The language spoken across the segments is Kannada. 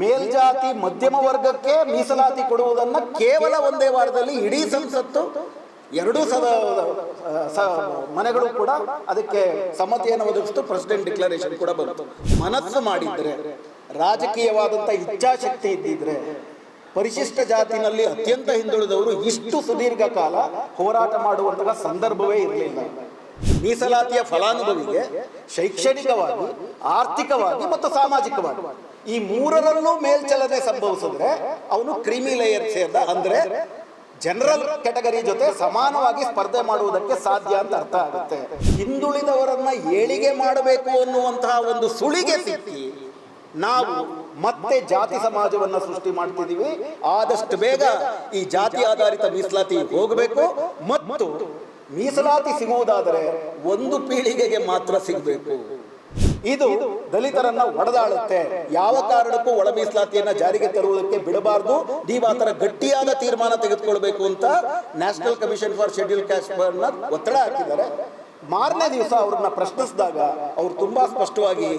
ಮೇಲ್ಜಾತಿ ಮಧ್ಯಮ ವರ್ಗಕ್ಕೆ ಮೀಸಲಾತಿ ಕೊಡುವುದನ್ನ ಕೇವಲ ಒಂದೇ ವಾರದಲ್ಲಿ ಇಡೀ ಸಂಸತ್ತು ಎರಡೂ ಸದ ಮನೆಗಳು ಕೂಡ ಅದಕ್ಕೆ ಸಮ್ಮತಿಯನ್ನು ಒದಗಿಸ್ತು ಪ್ರೆಸಿಡೆಂಟ್ ಡಿಕ್ಲರೇಷನ್ ಕೂಡ ಬಂತು. ಮನಸ್ಸು ಮಾಡಿದ್ರೆ ರಾಜಕೀಯವಾದಂಥ ಇಚ್ಛಾಶಕ್ತಿ ಇದ್ದಿದ್ರೆ, ಪರಿಶಿಷ್ಟ ಜಾತಿನಲ್ಲಿ ಅತ್ಯಂತ ಹಿಂದುಳಿದವರು ಇಷ್ಟು ಸುದೀರ್ಘ ಕಾಲ ಹೋರಾಟ ಮಾಡುವಂತಹ ಸಂದರ್ಭವೇ ಇರಲಿಲ್ಲ. ಮೀಸಲಾತಿಯ ಫಲಾನುಭವಿಗೆ ಶೈಕ್ಷಣಿಕವಾಗಿ, ಆರ್ಥಿಕವಾಗಿ ಮತ್ತು ಸಾಮಾಜಿಕವಾಗಿ. ಈ ಮೂರರಲ್ಲೂ ಮೇಲ್ಚಲನೆ ಸಂಭವಿಸಿದ್ರೆ ಅವನು ಕ್ರಿಮಿ ಲೇಯರ್ ಸೇರಿದ, ಅಂದ್ರೆ ಜನರಲ್ ಕೆಟಗರಿ ಜೊತೆ ಸಮಾನವಾಗಿ ಸ್ಪರ್ಧೆ ಮಾಡುವುದಕ್ಕೆ ಸಾಧ್ಯ ಅಂತ ಅರ್ಥ ಆಗುತ್ತೆ. ಹಿಂದುಳಿದವರನ್ನ ಏಳಿಗೆ ಮಾಡಬೇಕು ಅನ್ನುವಂತಹ ಒಂದು ಸುಳಿಗೆ ಸಿಕ್ಕಿ ನಾವು ಮತ್ತೆ ಜಾತಿ ಸಮಾಜವನ್ನ ಸೃಷ್ಟಿ ಮಾಡ್ತಿದೀವಿ ಆದಷ್ಟು ಬೇಗ ಈ ಜಾತಿ ಆಧಾರಿತ ಮೀಸಲಾತಿ ಹೋಗಬೇಕು. ಮತ್ತು ಮೀಸಲಾತಿ ಸಿಗುವುದಾದರೆ ಒಂದು ಪೀಳಿಗೆಗೆ ಮಾತ್ರ ಸಿಗಬೇಕು. ಇದು ದಲಿತರನ್ನ ಒಡೆದಾಳುತ್ತೆ. ಯಾವ ಕಾರಣಕ್ಕೂ ಒಳ ಮೀಸಲಾತಿಯನ್ನ ಜಾರಿಗೆ ತರುವುದಕ್ಕೆ ಬಿಡಬಾರದು. ನೀವು ಆ ಥರ ಗಟ್ಟಿಯಾದ ತೀರ್ಮಾನ ತೆಗೆದುಕೊಳ್ಬೇಕು ಅಂತ national commission for schedule caste ಒತ್ತಡ ಹಾಕಿದ್ದಾರೆ. ಮಾರನೇ ದಿವಸ ಅವ್ರನ್ನ ಪ್ರಶ್ನಿಸಿದಾಗ ಅವ್ರು ತುಂಬಾ ಸ್ಪಷ್ಟವಾಗಿ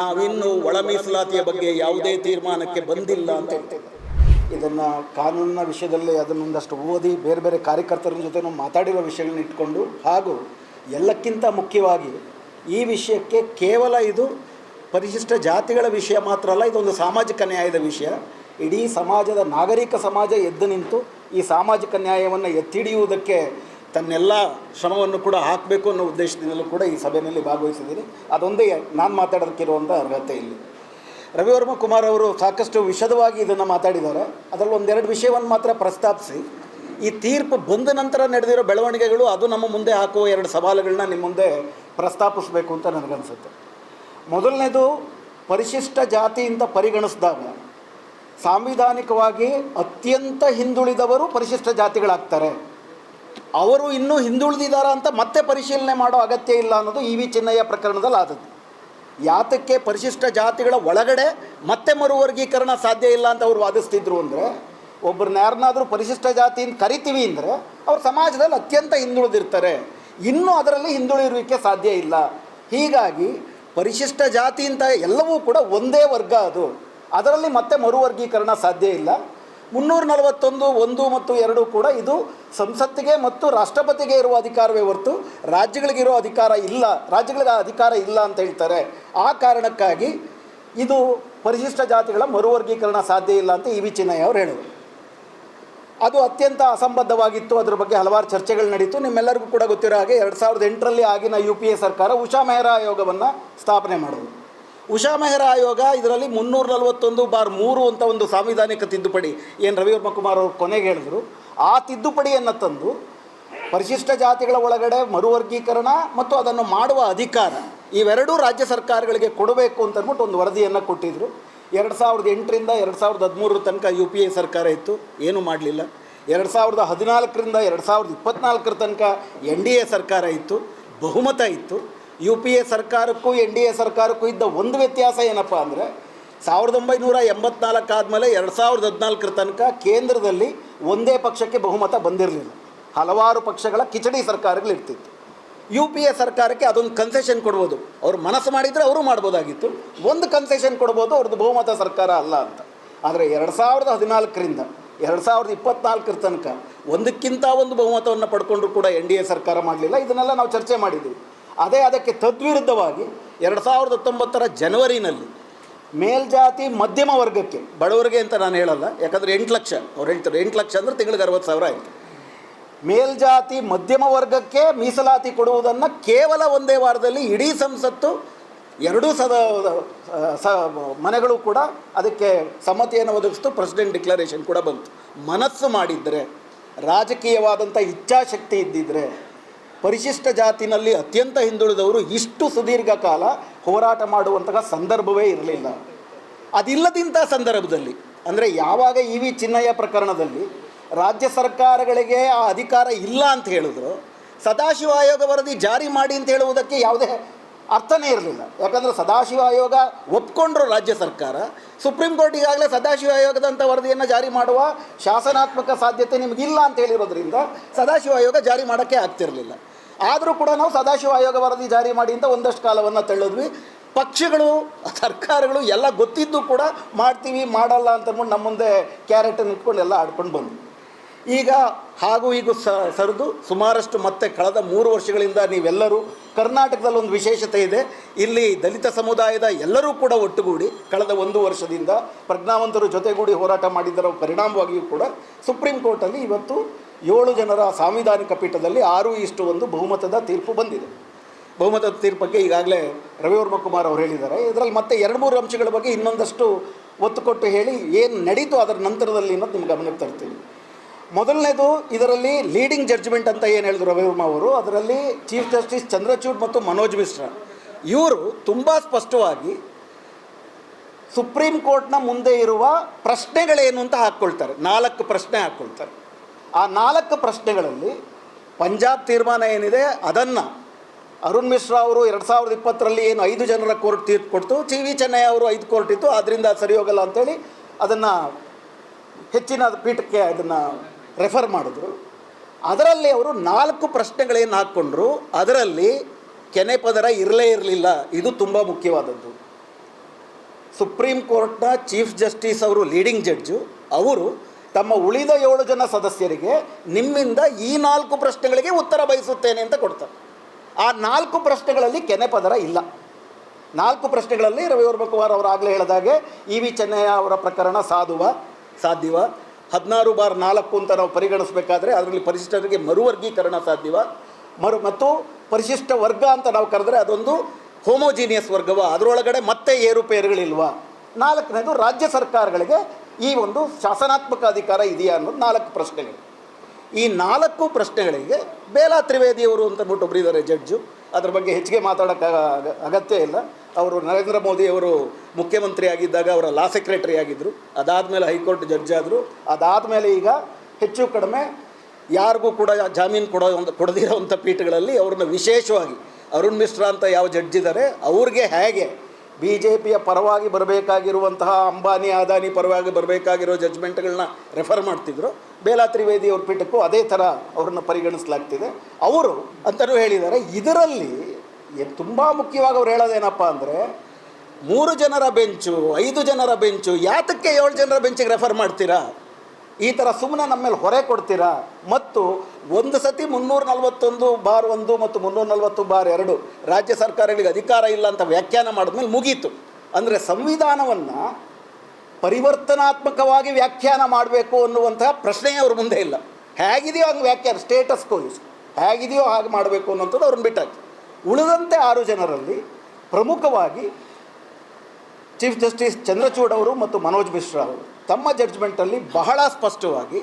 ನಾವಿನ್ನು ಒಳ ಮೀಸಲಾತಿಯ ಬಗ್ಗೆ ಯಾವುದೇ ತೀರ್ಮಾನಕ್ಕೆ ಬಂದಿಲ್ಲ ಅಂತ ಹೇಳ್ತಿದ್ದಾರೆ. ಇದನ್ನ ಕಾನೂನಿನ ವಿಷಯದಲ್ಲಿ ಅದನ್ನೊಂದಷ್ಟು ಓದಿ ಬೇರೆ ಬೇರೆ ಕಾರ್ಯಕರ್ತರ ಜೊತೆ ನಾವು ಮಾತಾಡಿರೋ ವಿಷಯಗಳನ್ನ ಇಟ್ಕೊಂಡು ಹಾಗೂ ಎಲ್ಲಕ್ಕಿಂತ ಮುಖ್ಯವಾಗಿ ಈ ವಿಷಯಕ್ಕೆ ಕೇವಲ ಇದು ಪರಿಶಿಷ್ಟ ಜಾತಿಗಳ ವಿಷಯ ಮಾತ್ರ ಅಲ್ಲ, ಇದೊಂದು ಸಾಮಾಜಿಕ ನ್ಯಾಯದ ವಿಷಯ. ಇಡೀ ಸಮಾಜದ ನಾಗರಿಕ ಸಮಾಜ ಎದ್ದು ನಿಂತು ಈ ಸಾಮಾಜಿಕ ನ್ಯಾಯವನ್ನು ಎತ್ತಿಡಿಯುವುದಕ್ಕೆ ತನ್ನೆಲ್ಲ ಶ್ರಮವನ್ನು ಕೂಡ ಹಾಕಬೇಕು ಅನ್ನೋ ಉದ್ದೇಶದಿಂದಲೂ ಕೂಡ ಈ ಸಭೆಯಲ್ಲಿ ಭಾಗವಹಿಸಿದ್ದೀನಿ. ಅದೊಂದೇ ನಾನು ಮಾತಾಡೋದಕ್ಕಿರುವಂಥ ಅರ್ಹತೆ ಇಲ್ಲಿ. ರವಿವರ್ಮ ಕುಮಾರ್ ಅವರು ಸಾಕಷ್ಟು ವಿಷದವಾಗಿ ಇದನ್ನು ಮಾತಾಡಿದ್ದಾರೆ. ಅದರಲ್ಲಿ ಒಂದೆರಡು ವಿಷಯವನ್ನು ಮಾತ್ರ ಪ್ರಸ್ತಾಪಿಸಿ. ಈ ತೀರ್ಪು ಬಂದ ನಂತರ ನಡೆದಿರೋ ಬೆಳವಣಿಗೆಗಳು ಅದು ನಮ್ಮ ಮುಂದೆ ಹಾಕುವ ಎರಡು ಸವಾಲುಗಳನ್ನ ನಿಮ್ಮ ಮುಂದೆ ಪ್ರಸ್ತಾಪಿಸಬೇಕು ಅಂತ ನನಗನ್ಸುತ್ತೆ. ಮೊದಲನೇದು, ಪರಿಶಿಷ್ಟ ಜಾತಿ ಅಂತ ಪರಿಗಣಿಸಿದಾಗ ಸಾಂವಿಧಾನಿಕವಾಗಿ ಅತ್ಯಂತ ಹಿಂದುಳಿದವರು ಪರಿಶಿಷ್ಟ ಜಾತಿಗಳಾಗ್ತಾರೆ. ಅವರು ಇನ್ನೂ ಹಿಂದುಳಿದಿದ್ದಾರೆ ಅಂತ ಮತ್ತೆ ಪರಿಶೀಲನೆ ಮಾಡೋ ಅಗತ್ಯ ಇಲ್ಲ ಅನ್ನೋದು ಇ ವಿ ಚಿನ್ನಯ್ಯ ಪ್ರಕರಣದಲ್ಲಿ ಆದದ್ದು ಯಾತಕ್ಕೆ ಪರಿಶಿಷ್ಟ ಜಾತಿಗಳ ಒಳಗಡೆ ಮತ್ತೆ ಮರುವರ್ಗೀಕರಣ ಸಾಧ್ಯ ಇಲ್ಲ ಅಂತ ಅವ್ರು ವಾದಿಸ್ತಿದ್ರು ಅಂದರೆ ಒಬ್ಬರನ್ನ ಯಾರನ್ನಾದರೂ ಪರಿಶಿಷ್ಟ ಜಾತಿ ಅಂತ ಕರಿತೀವಿ ಅಂದರೆ, ಅವ್ರು ಸಮಾಜದಲ್ಲಿ ಅತ್ಯಂತ ಹಿಂದುಳಿದಿರ್ತಾರೆ. ಇನ್ನೂ ಅದರಲ್ಲಿ ಹಿಂದುಳಿರುವಿಕೆ ಸಾಧ್ಯ ಇಲ್ಲ. ಹೀಗಾಗಿ ಪರಿಶಿಷ್ಟ ಜಾತಿ ಅಂತ ಎಲ್ಲವೂ ಕೂಡ ಒಂದೇ ವರ್ಗ ಅದು. ಅದರಲ್ಲಿ ಮತ್ತೆ ಮರುವರ್ಗೀಕರಣ ಸಾಧ್ಯ ಇಲ್ಲ. ಮುನ್ನೂರ ನಲವತ್ತೊಂದು ಒಂದು ಮತ್ತು ಎರಡು ಕೂಡ ಇದು ಸಂಸತ್ತಿಗೆ ಮತ್ತು ರಾಷ್ಟ್ರಪತಿಗೆ ಇರುವ ಅಧಿಕಾರವೇ ಹೊರತು ರಾಜ್ಯಗಳಿಗಿರೋ ಅಧಿಕಾರ ಇಲ್ಲ, ರಾಜ್ಯಗಳಿಗೆ ಅಧಿಕಾರ ಇಲ್ಲ ಅಂತ ಹೇಳ್ತಾರೆ. ಆ ಕಾರಣಕ್ಕಾಗಿ ಇದು ಪರಿಶಿಷ್ಟ ಜಾತಿಗಳ ಮರುವರ್ಗೀಕರಣ ಸಾಧ್ಯ ಇಲ್ಲ ಅಂತ ಇ ವಿ ಚಿನ್ನಯ್ಯ ಅವರು ಹೇಳಿದರು. ಅದು ಅತ್ಯಂತ ಅಸಂಬದ್ಧವಾಗಿತ್ತು, ಅದರ ಬಗ್ಗೆ ಹಲವಾರು ಚರ್ಚೆಗಳು ನಡೀತು. ನಿಮ್ಮೆಲ್ಲರಿಗೂ ಕೂಡ ಗೊತ್ತಿರೋ ಹಾಗೆ ಎರಡು ಸಾವಿರದ ಎಂಟರಲ್ಲಿ ಆಗಿನ ಯು ಪಿ ಎ ಸರ್ಕಾರ ಉಷಾ ಮೆಹ್ರಾ ಆಯೋಗವನ್ನು ಸ್ಥಾಪನೆ ಮಾಡೋದು ಉಷಾ ಮೆಹ್ರಾ ಆಯೋಗ ಇದರಲ್ಲಿ ಮುನ್ನೂರ ನಲವತ್ತೊಂದು ಬಾರ್ ಮೂರು ಅಂತ ಒಂದು ಸಾಂವಿಧಾನಿಕ ತಿದ್ದುಪಡಿ ಏನು ರವಿವರ್ಮ ಕುಮಾರ್ ಅವರು ಕೊನೆಗೆ ಹೇಳಿದರು. ಆ ತಿದ್ದುಪಡಿಯನ್ನು ತಂದು ಪರಿಶಿಷ್ಟ ಜಾತಿಗಳ ಒಳಗಡೆ ಮರುವರ್ಗೀಕರಣ ಮತ್ತು ಅದನ್ನು ಮಾಡುವ ಅಧಿಕಾರ ಇವೆರಡೂ ರಾಜ್ಯ ಸರ್ಕಾರಗಳಿಗೆ ಕೊಡಬೇಕು ಅಂತ ಅಂದ್ಬಿಟ್ಟು ಒಂದು ವರದಿಯನ್ನು ಕೊಟ್ಟಿದ್ದರು ಎರಡು ಸಾವಿರದ ಎಂಟರಿಂದ ಎರಡು ಸಾವಿರದ ಹದಿಮೂರರ ತನಕ ಯು ಪಿ ಎ ಸರ್ಕಾರ ಇತ್ತು. ಏನೂ ಮಾಡಲಿಲ್ಲ. ಎರಡು ಸಾವಿರದ ಹದಿನಾಲ್ಕರಿಂದ ಎರಡು ಸಾವಿರದ ಇಪ್ಪತ್ತ್ನಾಲ್ಕರ ತನಕ ಎನ್ ಡಿ ಎ ಸರ್ಕಾರ ಇತ್ತು. ಬಹುಮತ ಇತ್ತು. ಯು ಪಿ ಎ ಸರ್ಕಾರಕ್ಕೂ, ಎನ್ ಡಿ ಎ ಸರ್ಕಾರಕ್ಕೂ ಇದ್ದ ಒಂದು ವ್ಯತ್ಯಾಸ ಏನಪ್ಪ ಅಂದರೆ, ಸಾವಿರದ ಒಂಬೈನೂರ ಎಂಬತ್ನಾಲ್ಕು ಆದಮೇಲೆ ಎರಡು ಸಾವಿರದ ಹದಿನಾಲ್ಕರ ತನಕ ಕೇಂದ್ರದಲ್ಲಿ ಒಂದೇ ಪಕ್ಷಕ್ಕೆ ಬಹುಮತ ಬಂದಿರಲಿಲ್ಲ. ಹಲವಾರು ಪಕ್ಷಗಳ ಕಿಚಡಿ ಸರ್ಕಾರಗಳಿರ್ತಿತ್ತು ಯು ಪಿ ಎ ಸರ್ಕಾರಕ್ಕೆ ಅದೊಂದು ಕನ್ಸೆಷನ್ ಕೊಡ್ಬೋದು. ಅವ್ರು ಮನಸ್ಸು ಮಾಡಿದರೆ ಅವರು ಮಾಡ್ಬೋದಾಗಿತ್ತು. ಒಂದು ಕನ್ಸೆಷನ್ ಕೊಡ್ಬೋದು, ಅವ್ರದ್ದು ಬಹುಮತ ಸರ್ಕಾರ ಅಲ್ಲ ಅಂತ. ಆದರೆ ಎರಡು ಸಾವಿರದ ಹದಿನಾಲ್ಕರಿಂದ, ಎರಡು ಸಾವಿರದ ಇಪ್ಪತ್ನಾಲ್ಕರ ತನಕ ಒಂದಕ್ಕಿಂತ ಒಂದು ಬಹುಮತವನ್ನು ಪಡ್ಕೊಂಡ್ರು ಕೂಡ ಎನ್ ಡಿ ಎ ಸರ್ಕಾರ ಮಾಡಲಿಲ್ಲ. ಇದನ್ನೆಲ್ಲ ನಾವು ಚರ್ಚೆ ಮಾಡಿದ್ದೀವಿ ಅದೇ ಅದಕ್ಕೆ ತದ್ವಿರುದ್ಧವಾಗಿ ಎರಡು ಸಾವಿರದ ಹತ್ತೊಂಬತ್ತರ ಜನವರಿನಲ್ಲಿ ಮೇಲ್ಜಾತಿ ಮಧ್ಯಮ ವರ್ಗಕ್ಕೆ, ಬಡವರಿಗೆ ಅಂತ ನಾನು ಹೇಳಲ್ಲ, ಯಾಕಂದರೆ ಎಂಟು ಲಕ್ಷ, ಅವ್ರು ಹೇಳ್ತಾರೆ ಎಂಟು ಲಕ್ಷ ಅಂದರೆ ತಿಂಗಳಿಗೆ ಅರವತ್ತು ಸಾವಿರ ಆಯಿತು. ಮೇಲ್ಜಾತಿ ಮಧ್ಯಮ ವರ್ಗಕ್ಕೆ ಮೀಸಲಾತಿ ಕೊಡುವುದನ್ನು ಕೇವಲ ಒಂದೇ ವಾರದಲ್ಲಿ ಇಡೀ ಸಂಸತ್ತು, ಎರಡೂ ಸದ, ಸ, ಮನೆಗಳು ಕೂಡ ಅದಕ್ಕೆ ಸಮ್ಮತಿಯನ್ನು ಒದಗಿಸ್ತು, ಪ್ರೆಸಿಡೆಂಟ್ ಡಿಕ್ಲರೇಷನ್ ಕೂಡ ಬಂತು. ಮನಸ್ಸು ಮಾಡಿದ್ದರೆ, ರಾಜಕೀಯವಾದಂಥ ಇಚ್ಛಾಶಕ್ತಿ ಇದ್ದಿದ್ರೆ ಪರಿಶಿಷ್ಟ ಜಾತಿನಲ್ಲಿ ಅತ್ಯಂತ ಹಿಂದುಳಿದವರು ಇಷ್ಟು ಸುದೀರ್ಘ ಕಾಲ ಹೋರಾಟ ಮಾಡುವಂತಹ ಸಂದರ್ಭವೇ ಇರಲಿಲ್ಲ. ಅದಿಲ್ಲದಿಂಥ ಸಂದರ್ಭದಲ್ಲಿ, ಅಂದರೆ ಯಾವಾಗ ಇ ವಿ ಚಿನ್ನಯ್ಯ ಪ್ರಕರಣದಲ್ಲಿ ರಾಜ್ಯ ಸರ್ಕಾರಗಳಿಗೆ ಆ ಅಧಿಕಾರ ಇಲ್ಲ ಅಂತ ಹೇಳಿದ್ರು, ಸದಾಶಿವ ಆಯೋಗ ವರದಿ ಜಾರಿ ಮಾಡಿ ಅಂತ ಹೇಳುವುದಕ್ಕೆ ಯಾವುದೇ ಅರ್ಥನೇ ಇರಲಿಲ್ಲ. ಯಾಕಂದರೆ ಸದಾಶಿವ ಆಯೋಗ ಒಪ್ಕೊಂಡ್ರು ರಾಜ್ಯ ಸರ್ಕಾರ. ಸುಪ್ರೀಂ ಕೋರ್ಟ್ ಈಗಾಗಲೇ ಸದಾಶಿವ ಆಯೋಗದಂಥ ವರದಿಯನ್ನು ಜಾರಿ ಮಾಡುವ ಶಾಸನಾತ್ಮಕ ಸಾಧ್ಯತೆ ನಿಮಗಿಲ್ಲ ಅಂತ ಹೇಳಿರೋದ್ರಿಂದ ಸದಾಶಿವ ಆಯೋಗ ಜಾರಿ ಮಾಡೋಕ್ಕೆ ಆಗ್ತಿರಲಿಲ್ಲ. ಆದರೂ ಕೂಡ ನಾವು ಸದಾಶಿವ ಆಯೋಗ ವರದಿ ಜಾರಿ ಮಾಡಿ ಅಂತ ಒಂದಷ್ಟು ಕಾಲವನ್ನು ತಳ್ಳಿದ್ವಿ. ಪಕ್ಷಗಳು, ಸರ್ಕಾರಗಳು ಎಲ್ಲ ಗೊತ್ತಿದ್ದು ಕೂಡ ಮಾಡ್ತೀವಿ, ಮಾಡಲ್ಲ ಅಂತಂದ್ಬಿಟ್ಟು ನಮ್ಮ ಮುಂದೆ ಕ್ಯಾರೆಟನ್ನು ಇಟ್ಕೊಂಡು ಎಲ್ಲ ಆಡ್ಕೊಂಡು ಬಂದ್ವಿ. ಈಗ ಹಾಗೂ ಈಗ ಸರಿದು ಸುಮಾರಷ್ಟು ಮತ್ತೆ ಕಳೆದ ಮೂರು ವರ್ಷಗಳಿಂದ ನೀವೆಲ್ಲರೂ ಕರ್ನಾಟಕದಲ್ಲಿ ಒಂದು ವಿಶೇಷತೆ ಇದೆ. ಇಲ್ಲಿ ದಲಿತ ಸಮುದಾಯದ ಎಲ್ಲರೂ ಕೂಡ ಒಟ್ಟುಗೂಡಿ ಕಳೆದ ಒಂದು ವರ್ಷದಿಂದ ಪ್ರಜ್ಞಾವಂತರು ಜೊತೆಗೂಡಿ ಹೋರಾಟ ಮಾಡಿದ್ದರ ಪರಿಣಾಮವಾಗಿಯೂ ಕೂಡ ಸುಪ್ರೀಂ ಕೋರ್ಟಲ್ಲಿ ಇವತ್ತು ಏಳು ಜನರ ಸಾಂವಿಧಾನಿಕ ಪೀಠದಲ್ಲಿ ಆರು ಇಷ್ಟು ಒಂದು ಬಹುಮತದ ತೀರ್ಪು ಬಂದಿದೆ. ಬಹುಮತದ ತೀರ್ಪಕ್ಕೆ ಈಗಾಗಲೇ ರವಿವರ್ಮ ಕುಮಾರ್ ಅವರು ಹೇಳಿದ್ದಾರೆ. ಇದರಲ್ಲಿ ಮತ್ತೆ ಎರಡು ಮೂರು ಅಂಶಗಳ ಬಗ್ಗೆ ಇನ್ನೊಂದಷ್ಟು ಒತ್ತು ಕೊಟ್ಟು ಹೇಳಿ ಏನು ನಡೀತು ಅದರ ನಂತರದಲ್ಲಿ ಅನ್ನೋದು ನಿಮ್ಮ ಗಮನಕ್ಕೆ ತರ್ತೀವಿ ಮೊದಲನೇದು, ಇದರಲ್ಲಿ ಲೀಡಿಂಗ್ ಜಡ್ಜ್ಮೆಂಟ್ ಅಂತ ಏನು ಹೇಳಿದ್ರು ರವಿವರ್ಮ ಅವರು, ಅದರಲ್ಲಿ ಚೀಫ್ ಜಸ್ಟಿಸ್ ಚಂದ್ರಚೂಡ್ ಮತ್ತು ಮನೋಜ್ ಮಿಶ್ರಾ. ಇವರು ತುಂಬ ಸ್ಪಷ್ಟವಾಗಿ ಸುಪ್ರೀಂ ಕೋರ್ಟ್ನ ಮುಂದೆ ಇರುವ ಪ್ರಶ್ನೆಗಳೇನು ಅಂತ ಹಾಕ್ಕೊಳ್ತಾರೆ. ನಾಲ್ಕು ಪ್ರಶ್ನೆ ಹಾಕ್ಕೊಳ್ತಾರೆ. ಆ ನಾಲ್ಕು ಪ್ರಶ್ನೆಗಳಲ್ಲಿ ಪಂಜಾಬ್ ತೀರ್ಮಾನ ಏನಿದೆ, ಅದನ್ನು ಅರುಣ್ ಮಿಶ್ರಾ ಅವರು ಎರಡು ಸಾವಿರದ ಇಪ್ಪತ್ತರಲ್ಲಿ ಏನು ಐದು ಜನರ ಕೋರ್ಟ್ ತೀರ್ಪು ಕೊಡ್ತು ಸಿ ವಿ ಚೆನ್ನೈ ಅವರು ಐದು ಕೋರ್ಟ್ ಇತ್ತು ಆದ್ದರಿಂದ ಸರಿ ಹೋಗಲ್ಲ ಅಂತೇಳಿ ಅದನ್ನು ಹೆಚ್ಚಿನ ಪೀಠಕ್ಕೆ ಅದನ್ನು ರೆಫರ್ ಮಾಡಿದ್ರು. ಅದರಲ್ಲಿ ಅವರು ನಾಲ್ಕು ಪ್ರಶ್ನೆಗಳೇನು ಹಾಕ್ಕೊಂಡ್ರು, ಅದರಲ್ಲಿ ಕೆನೆ ಪದರ ಇರಲೇ ಇರಲಿಲ್ಲ. ಇದು ತುಂಬ ಮುಖ್ಯವಾದದ್ದು. ಸುಪ್ರೀಂ ಕೋರ್ಟ್ನ ಚೀಫ್ ಜಸ್ಟಿಸ್ ಅವರು, ಲೀಡಿಂಗ್ ಜಡ್ಜು, ಅವರು ತಮ್ಮ ಉಳಿದ ಏಳು ಜನ ಸದಸ್ಯರಿಗೆ ನಿಮ್ಮಿಂದ ಈ ನಾಲ್ಕು ಪ್ರಶ್ನೆಗಳಿಗೆ ಉತ್ತರ ಬಯಸುತ್ತೇನೆ ಅಂತ ಕೊಡ್ತಾರೆ. ಆ ನಾಲ್ಕು ಪ್ರಶ್ನೆಗಳಲ್ಲಿ ಕೆನೆ ಪದರ ಇಲ್ಲ. ನಾಲ್ಕು ಪ್ರಶ್ನೆಗಳಲ್ಲಿ ರವಿವರ್ಮ ಕುಮಾರ್ ಅವರು ಆಗಲೇ ಹೇಳಿದಾಗೆ, ಇ ವಿ ಚೆನ್ನಯ್ಯ ಅವರ ಪ್ರಕರಣ ಸಾಧುವ, ಸಾಧ್ಯವ. ಹದಿನಾರು ಬಾರ್ ನಾಲ್ಕು ಅಂತ ನಾವು ಪರಿಗಣಿಸಬೇಕಾದ್ರೆ ಅದರಲ್ಲಿ ಪರಿಶಿಷ್ಟರಿಗೆ ಮರುವರ್ಗೀಕರಣ ಸಾಧ್ಯವ? ಮರು ಮತ್ತು ಪರಿಶಿಷ್ಟ ವರ್ಗ ಅಂತ ನಾವು ಕರೆದ್ರೆ ಅದೊಂದು ಹೋಮೋಜೀನಿಯಸ್ ವರ್ಗವ? ಅದರೊಳಗಡೆ ಮತ್ತೆ ಏರುಪೇರುಗಳಿಲ್ವಾ ನಾಲ್ಕನೇದು ರಾಜ್ಯ ಸರ್ಕಾರಗಳಿಗೆ ಈ ಒಂದು ಶಾಸನಾತ್ಮಕ ಅಧಿಕಾರ ಇದೆಯಾ ಅನ್ನೋದು ನಾಲ್ಕು ಪ್ರಶ್ನೆಗಳು. ಈ ನಾಲ್ಕು ಪ್ರಶ್ನೆಗಳಿಗೆ ಬೇಲಾ ತ್ರಿವೇದಿಯವರು ಅಂತ ಬಿಟ್ಟು ಇದ್ದಾರೆ ಜಡ್ಜು. ಅದ್ರ ಬಗ್ಗೆ ಹೆಚ್ಚಿಗೆ ಮಾತಾಡೋಕ್ಕೆ ಅಗತ್ಯ ಇಲ್ಲ. ಅವರು ನರೇಂದ್ರ ಮೋದಿ ಅವರು ಮುಖ್ಯಮಂತ್ರಿ ಆಗಿದ್ದಾಗ ಅವರ ಲಾ ಸೆಕ್ರೆಟರಿ ಆಗಿದ್ದರು ಅದಾದಮೇಲೆ ಹೈಕೋರ್ಟ್ ಜಡ್ಜ್ ಆದರು. ಅದಾದಮೇಲೆ ಈಗ ಹೆಚ್ಚು ಕಡಿಮೆ ಯಾರಿಗೂ ಕೂಡ ಜಾಮೀನು ಕೊಡೋ ಒಂದು ಕೊಡದಿರೋವಂಥ ಪೀಠಗಳಲ್ಲಿ ಅವ್ರನ್ನ ವಿಶೇಷವಾಗಿ ಅರುಣ್ ಮಿಶ್ರಾ ಅಂತ ಯಾವ ಜಡ್ಜ್ ಇದ್ದಾರೆ ಅವ್ರಿಗೆ ಹೇಗೆ ಬಿ ಜೆ ಪಿಯ ಪರವಾಗಿ ಬರಬೇಕಾಗಿರುವಂತಹ ಅಂಬಾನಿ, ಅದಾನಿ ಪರವಾಗಿ ಬರಬೇಕಾಗಿರೋ ಜಡ್ಜ್ಮೆಂಟ್ಗಳನ್ನ ರೆಫರ್ ಮಾಡ್ತಿದ್ರು. ಬೇಲಾ ತ್ರಿವೇದಿ ಅವ್ರ ಪೀಠಕ್ಕೂ ಅದೇ ಥರ ಅವ್ರನ್ನ ಪರಿಗಣಿಸಲಾಗ್ತಿದೆ. ಅವರು ಅಂತಲೂ ಹೇಳಿದ್ದಾರೆ, ಇದರಲ್ಲಿ ತುಂಬ ಮುಖ್ಯವಾಗಿ ಅವ್ರು ಹೇಳೋದೇನಪ್ಪ ಅಂದರೆ, ಮೂರು ಜನರ ಬೆಂಚು, ಐದು ಜನರ ಬೆಂಚು, ಯಾತಕ್ಕೆ ಏಳು ಜನರ ಬೆಂಚಿಗೆ ರೆಫರ್ ಮಾಡ್ತೀರಾ? ಈ ಥರ ಸುಮ್ಮನೆ ನಮ್ಮ ಮೇಲೆ ಹೊರೆ ಕೊಡ್ತೀರಾ? ಮತ್ತು ಒಂದು ಸತಿ ಮುನ್ನೂರ ನಲವತ್ತೊಂದು ಬಾರ್ ಒಂದು ಮತ್ತು ಮುನ್ನೂರ ನಲವತ್ತು ಬಾರ್ ಎರಡು ರಾಜ್ಯ ಸರ್ಕಾರಗಳಿಗೆ ಅಧಿಕಾರ ಇಲ್ಲ ಅಂತ ವ್ಯಾಖ್ಯಾನ ಮಾಡಿದ್ಮೇಲೆ ಮುಗೀತು. ಅಂದರೆ ಸಂವಿಧಾನವನ್ನು ಪರಿವರ್ತನಾತ್ಮಕವಾಗಿ ವ್ಯಾಖ್ಯಾನ ಮಾಡಬೇಕು ಅನ್ನುವಂತಹ ಪ್ರಶ್ನೆಯೇ ಅವ್ರ ಮುಂದೆ ಇಲ್ಲ. ಹೇಗಿದೆಯೋ ಹಂಗೆ ವ್ಯಾಖ್ಯಾನ ಸ್ಟೇಟಸ್ ಕೋಯಿಸ್ ಹೇಗಿದೆಯೋ ಹಾಗೆ ಮಾಡಬೇಕು ಅನ್ನೋಂಥದ್ದು ಅವ್ರನ್ನ ಬಿಟ್ಟಾಕಿ. ಉಳಿದಂತೆ ಆರು ಜನರಲ್ಲಿ ಪ್ರಮುಖವಾಗಿ ಚೀಫ್ ಜಸ್ಟಿಸ್ ಚಂದ್ರಚೂಡ್ ಅವರು ಮತ್ತು ಮನೋಜ್ ಮಿಶ್ರಾ ಅವರು. ತಮ್ಮ ಜಡ್ಜ್ಮೆಂಟಲ್ಲಿ ಬಹಳ ಸ್ಪಷ್ಟವಾಗಿ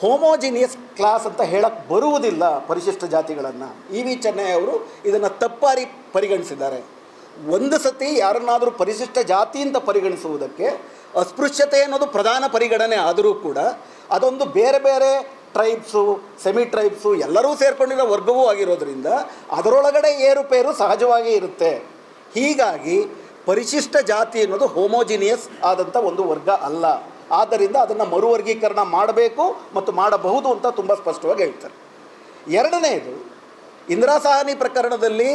ಹೋಮೋಜಿನಿಯಸ್ ಕ್ಲಾಸ್ ಅಂತ ಹೇಳಕ್ಕೆ ಬರುವುದಿಲ್ಲ ಪರಿಶಿಷ್ಟ ಜಾತಿಗಳನ್ನು. ಇ ವಿ ಚೆನ್ನೈ ಅವರು ಇದನ್ನು ತಪ್ಪಾರಿ ಪರಿಗಣಿಸಿದ್ದಾರೆ. ಒಂದು ಸತಿ ಯಾರನ್ನಾದರೂ ಪರಿಶಿಷ್ಟ ಜಾತಿ ಅಂತ ಪರಿಗಣಿಸುವುದಕ್ಕೆ ಅಸ್ಪೃಶ್ಯತೆ ಅನ್ನೋದು ಪ್ರಧಾನ ಪರಿಗಣನೆ ಆದರೂ ಕೂಡ ಅದೊಂದು ಬೇರೆ ಬೇರೆ ಟ್ರೈಬ್ಸು, ಸೆಮಿ ಟ್ರೈಬ್ಸು ಎಲ್ಲರೂ ಸೇರ್ಕೊಂಡಿರೋ ವರ್ಗವೂ ಆಗಿರೋದ್ರಿಂದ ಅದರೊಳಗಡೆ ಏರುಪೇರು ಸಹಜವಾಗಿ ಇರುತ್ತೆ. ಹೀಗಾಗಿ ಪರಿಶಿಷ್ಟ ಜಾತಿ ಅನ್ನೋದು ಹೋಮೋಜಿನಿಯಸ್ ಆದಂಥ ಒಂದು ವರ್ಗ ಅಲ್ಲ. ಆದ್ದರಿಂದ ಅದನ್ನು ಮರುವರ್ಗೀಕರಣ ಮಾಡಬೇಕು ಮತ್ತು ಮಾಡಬಹುದು ಅಂತ ತುಂಬ ಸ್ಪಷ್ಟವಾಗಿ ಹೇಳ್ತಾರೆ. ಎರಡನೆಯದು ಇಂದಿರಾ ಸಹಾನಿ ಪ್ರಕರಣದಲ್ಲಿ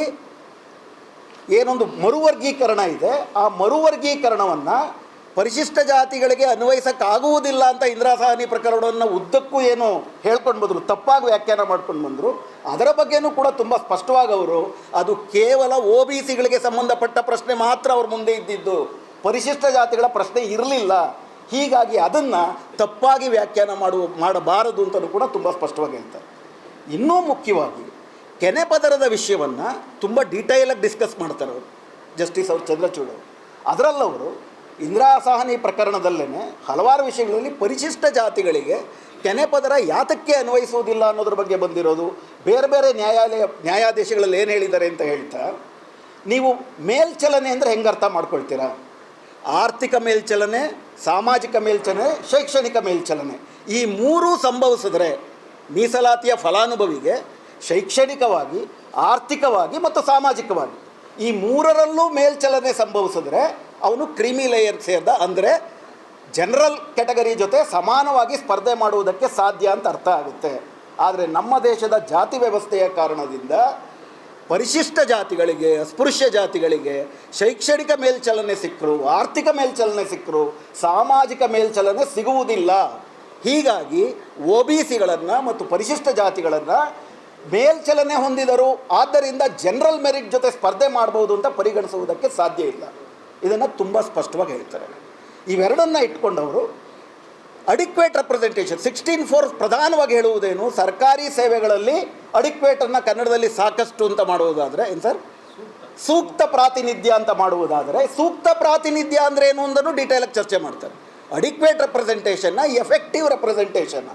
ಏನೊಂದು ಮರುವರ್ಗೀಕರಣ ಇದೆ. ಆ ಮರುವರ್ಗೀಕರಣವನ್ನು ಪರಿಶಿಷ್ಟ ಜಾತಿಗಳಿಗೆ ಅನ್ವಯಿಸಕ್ಕಾಗುವುದಿಲ್ಲ ಅಂತ ಇಂದಿರಾ ಪ್ರಕರಣವನ್ನು ಉದ್ದಕ್ಕೂ ಏನು ಹೇಳ್ಕೊಂಡು ಬಂದರು, ತಪ್ಪಾಗಿ ವ್ಯಾಖ್ಯಾನ ಮಾಡ್ಕೊಂಡು ಬಂದರು. ಅದರ ಬಗ್ಗೆನೂ ಕೂಡ ತುಂಬ ಸ್ಪಷ್ಟವಾಗಿ ಅವರು ಅದು ಕೇವಲ ಒ ಬಿ ಸಿಗಳಿಗೆ ಸಂಬಂಧಪಟ್ಟ ಪ್ರಶ್ನೆ ಮಾತ್ರ ಅವ್ರ ಮುಂದೆ ಇದ್ದಿದ್ದು. ಪರಿಶಿಷ್ಟ ಜಾತಿಗಳ ಪ್ರಶ್ನೆ ಇರಲಿಲ್ಲ. ಹೀಗಾಗಿ ಅದನ್ನು ತಪ್ಪಾಗಿ ವ್ಯಾಖ್ಯಾನ ಮಾಡುವ ಮಾಡಬಾರದು ಅಂತಲೂ ಕೂಡ ತುಂಬ ಸ್ಪಷ್ಟವಾಗಿ ಹೇಳ್ತಾರೆ. ಇನ್ನೂ ಮುಖ್ಯವಾಗಿ ಕೆನೆ ಪದರದ ವಿಷಯವನ್ನು ತುಂಬ ಡೀಟೈಲಾಗಿ ಡಿಸ್ಕಸ್ ಮಾಡ್ತಾರೆ ಅವರು. ಜಸ್ಟಿಸ್ ಅವರು ಚಂದ್ರಚೂಡ್ ಅವರು. ಅದರಲ್ಲವರು ಇಂದಿರಾ ಸಹನಿ ಪ್ರಕರಣದಲ್ಲೇ ಹಲವಾರು ವಿಷಯಗಳಲ್ಲಿ ಪರಿಶಿಷ್ಟ ಜಾತಿಗಳಿಗೆ ಕೆನೆ ಪದರ ಯಾತಕ್ಕೆ ಅನ್ವಯಿಸುವುದಿಲ್ಲ ಅನ್ನೋದ್ರ ಬಗ್ಗೆ ಬಂದಿರೋದು. ಬೇರೆ ಬೇರೆ ನ್ಯಾಯಾಲಯ, ನ್ಯಾಯಾಧೀಶಗಳಲ್ಲಿ ಏನು ಹೇಳಿದ್ದಾರೆ ಅಂತ ಹೇಳ್ತಾ, ನೀವು ಮೇಲ್ಚಲನೆ ಅಂದರೆ ಹೆಂಗೆ ಅರ್ಥ ಮಾಡ್ಕೊಳ್ತೀರಾ? ಆರ್ಥಿಕ ಮೇಲ್ಚಲನೆ, ಸಾಮಾಜಿಕ ಮೇಲ್ಚಲನೆ, ಶೈಕ್ಷಣಿಕ ಮೇಲ್ಚಲನೆ. ಈ ಮೂರೂ ಸಂಭವಿಸಿದ್ರೆ ಮೀಸಲಾತಿಯ ಫಲಾನುಭವಿಗೆ ಶೈಕ್ಷಣಿಕವಾಗಿ, ಆರ್ಥಿಕವಾಗಿ ಮತ್ತು ಸಾಮಾಜಿಕವಾಗಿ ಈ ಮೂರರಲ್ಲೂ ಮೇಲ್ಚಲನೆ ಸಂಭವಿಸಿದ್ರೆ ಅವನು ಕ್ರಿಮಿ ಲೇಯರ್ ಸೇರಿದ, ಅಂದರೆ ಜನರಲ್ ಕ್ಯಾಟಗರಿ ಜೊತೆ ಸಮಾನವಾಗಿ ಸ್ಪರ್ಧೆ ಮಾಡುವುದಕ್ಕೆ ಸಾಧ್ಯ ಅಂತ ಅರ್ಥ ಆಗುತ್ತೆ. ಆದರೆ ನಮ್ಮ ದೇಶದ ಜಾತಿ ವ್ಯವಸ್ಥೆಯ ಕಾರಣದಿಂದ ಪರಿಶಿಷ್ಟ ಜಾತಿಗಳಿಗೆ, ಅಸ್ಪೃಶ್ಯ ಜಾತಿಗಳಿಗೆ ಶೈಕ್ಷಣಿಕ ಮೇಲ್ಚಲನೆ ಸಿಕ್ಕರು, ಆರ್ಥಿಕ ಮೇಲ್ಚಲನೆ ಸಿಕ್ಕರು, ಸಾಮಾಜಿಕ ಮೇಲ್ಚಲನೆ ಸಿಗುವುದಿಲ್ಲ. ಹೀಗಾಗಿ ಒ ಬಿ ಸಿಗಳನ್ನು ಮತ್ತು ಪರಿಶಿಷ್ಟ ಜಾತಿಗಳನ್ನು ಮೇಲ್ಚಲನೆ ಹೊಂದಿದರು. ಆದ್ದರಿಂದ ಜನರಲ್ ಮೆರಿಟ್ ಜೊತೆ ಸ್ಪರ್ಧೆ ಮಾಡ್ಬೋದು ಅಂತ ಪರಿಗಣಿಸುವುದಕ್ಕೆ ಸಾಧ್ಯ ಇಲ್ಲ. ಇದನ್ನು ತುಂಬ ಸ್ಪಷ್ಟವಾಗಿ ಹೇಳ್ತಾರೆ. ಇವೆರಡನ್ನು ಇಟ್ಕೊಂಡವರು ಅಡಿಕ್ವೇಟ್ ರೆಪ್ರೆಸೆಂಟೇಷನ್ ಸಿಕ್ಸ್ಟೀನ್ ಫೋರ್ ಪ್ರಧಾನವಾಗಿ ಹೇಳುವುದೇನು, ಸರ್ಕಾರಿ ಸೇವೆಗಳಲ್ಲಿ ಅಡಿಕ್ವೇಟನ್ನು ಕನ್ನಡದಲ್ಲಿ ಸಾಕಷ್ಟು ಅಂತ ಮಾಡುವುದಾದರೆ, ಏನು ಸರ್? ಸೂಕ್ತ ಪ್ರಾತಿನಿಧ್ಯ ಅಂತ ಮಾಡುವುದಾದರೆ, ಸೂಕ್ತ ಪ್ರಾತಿನಿಧ್ಯ ಅಂದರೆ ಏನು ಅಂದನು ಡೀಟೇಲಾಗಿ ಚರ್ಚೆ ಮಾಡ್ತಾರೆ. ಅಡಿಕ್ವೇಟ್ ರೆಪ್ರೆಸೆಂಟೇಷನ್ನ ಎಫೆಕ್ಟಿವ್ ರೆಪ್ರೆಸೆಂಟೇಷನ್ನ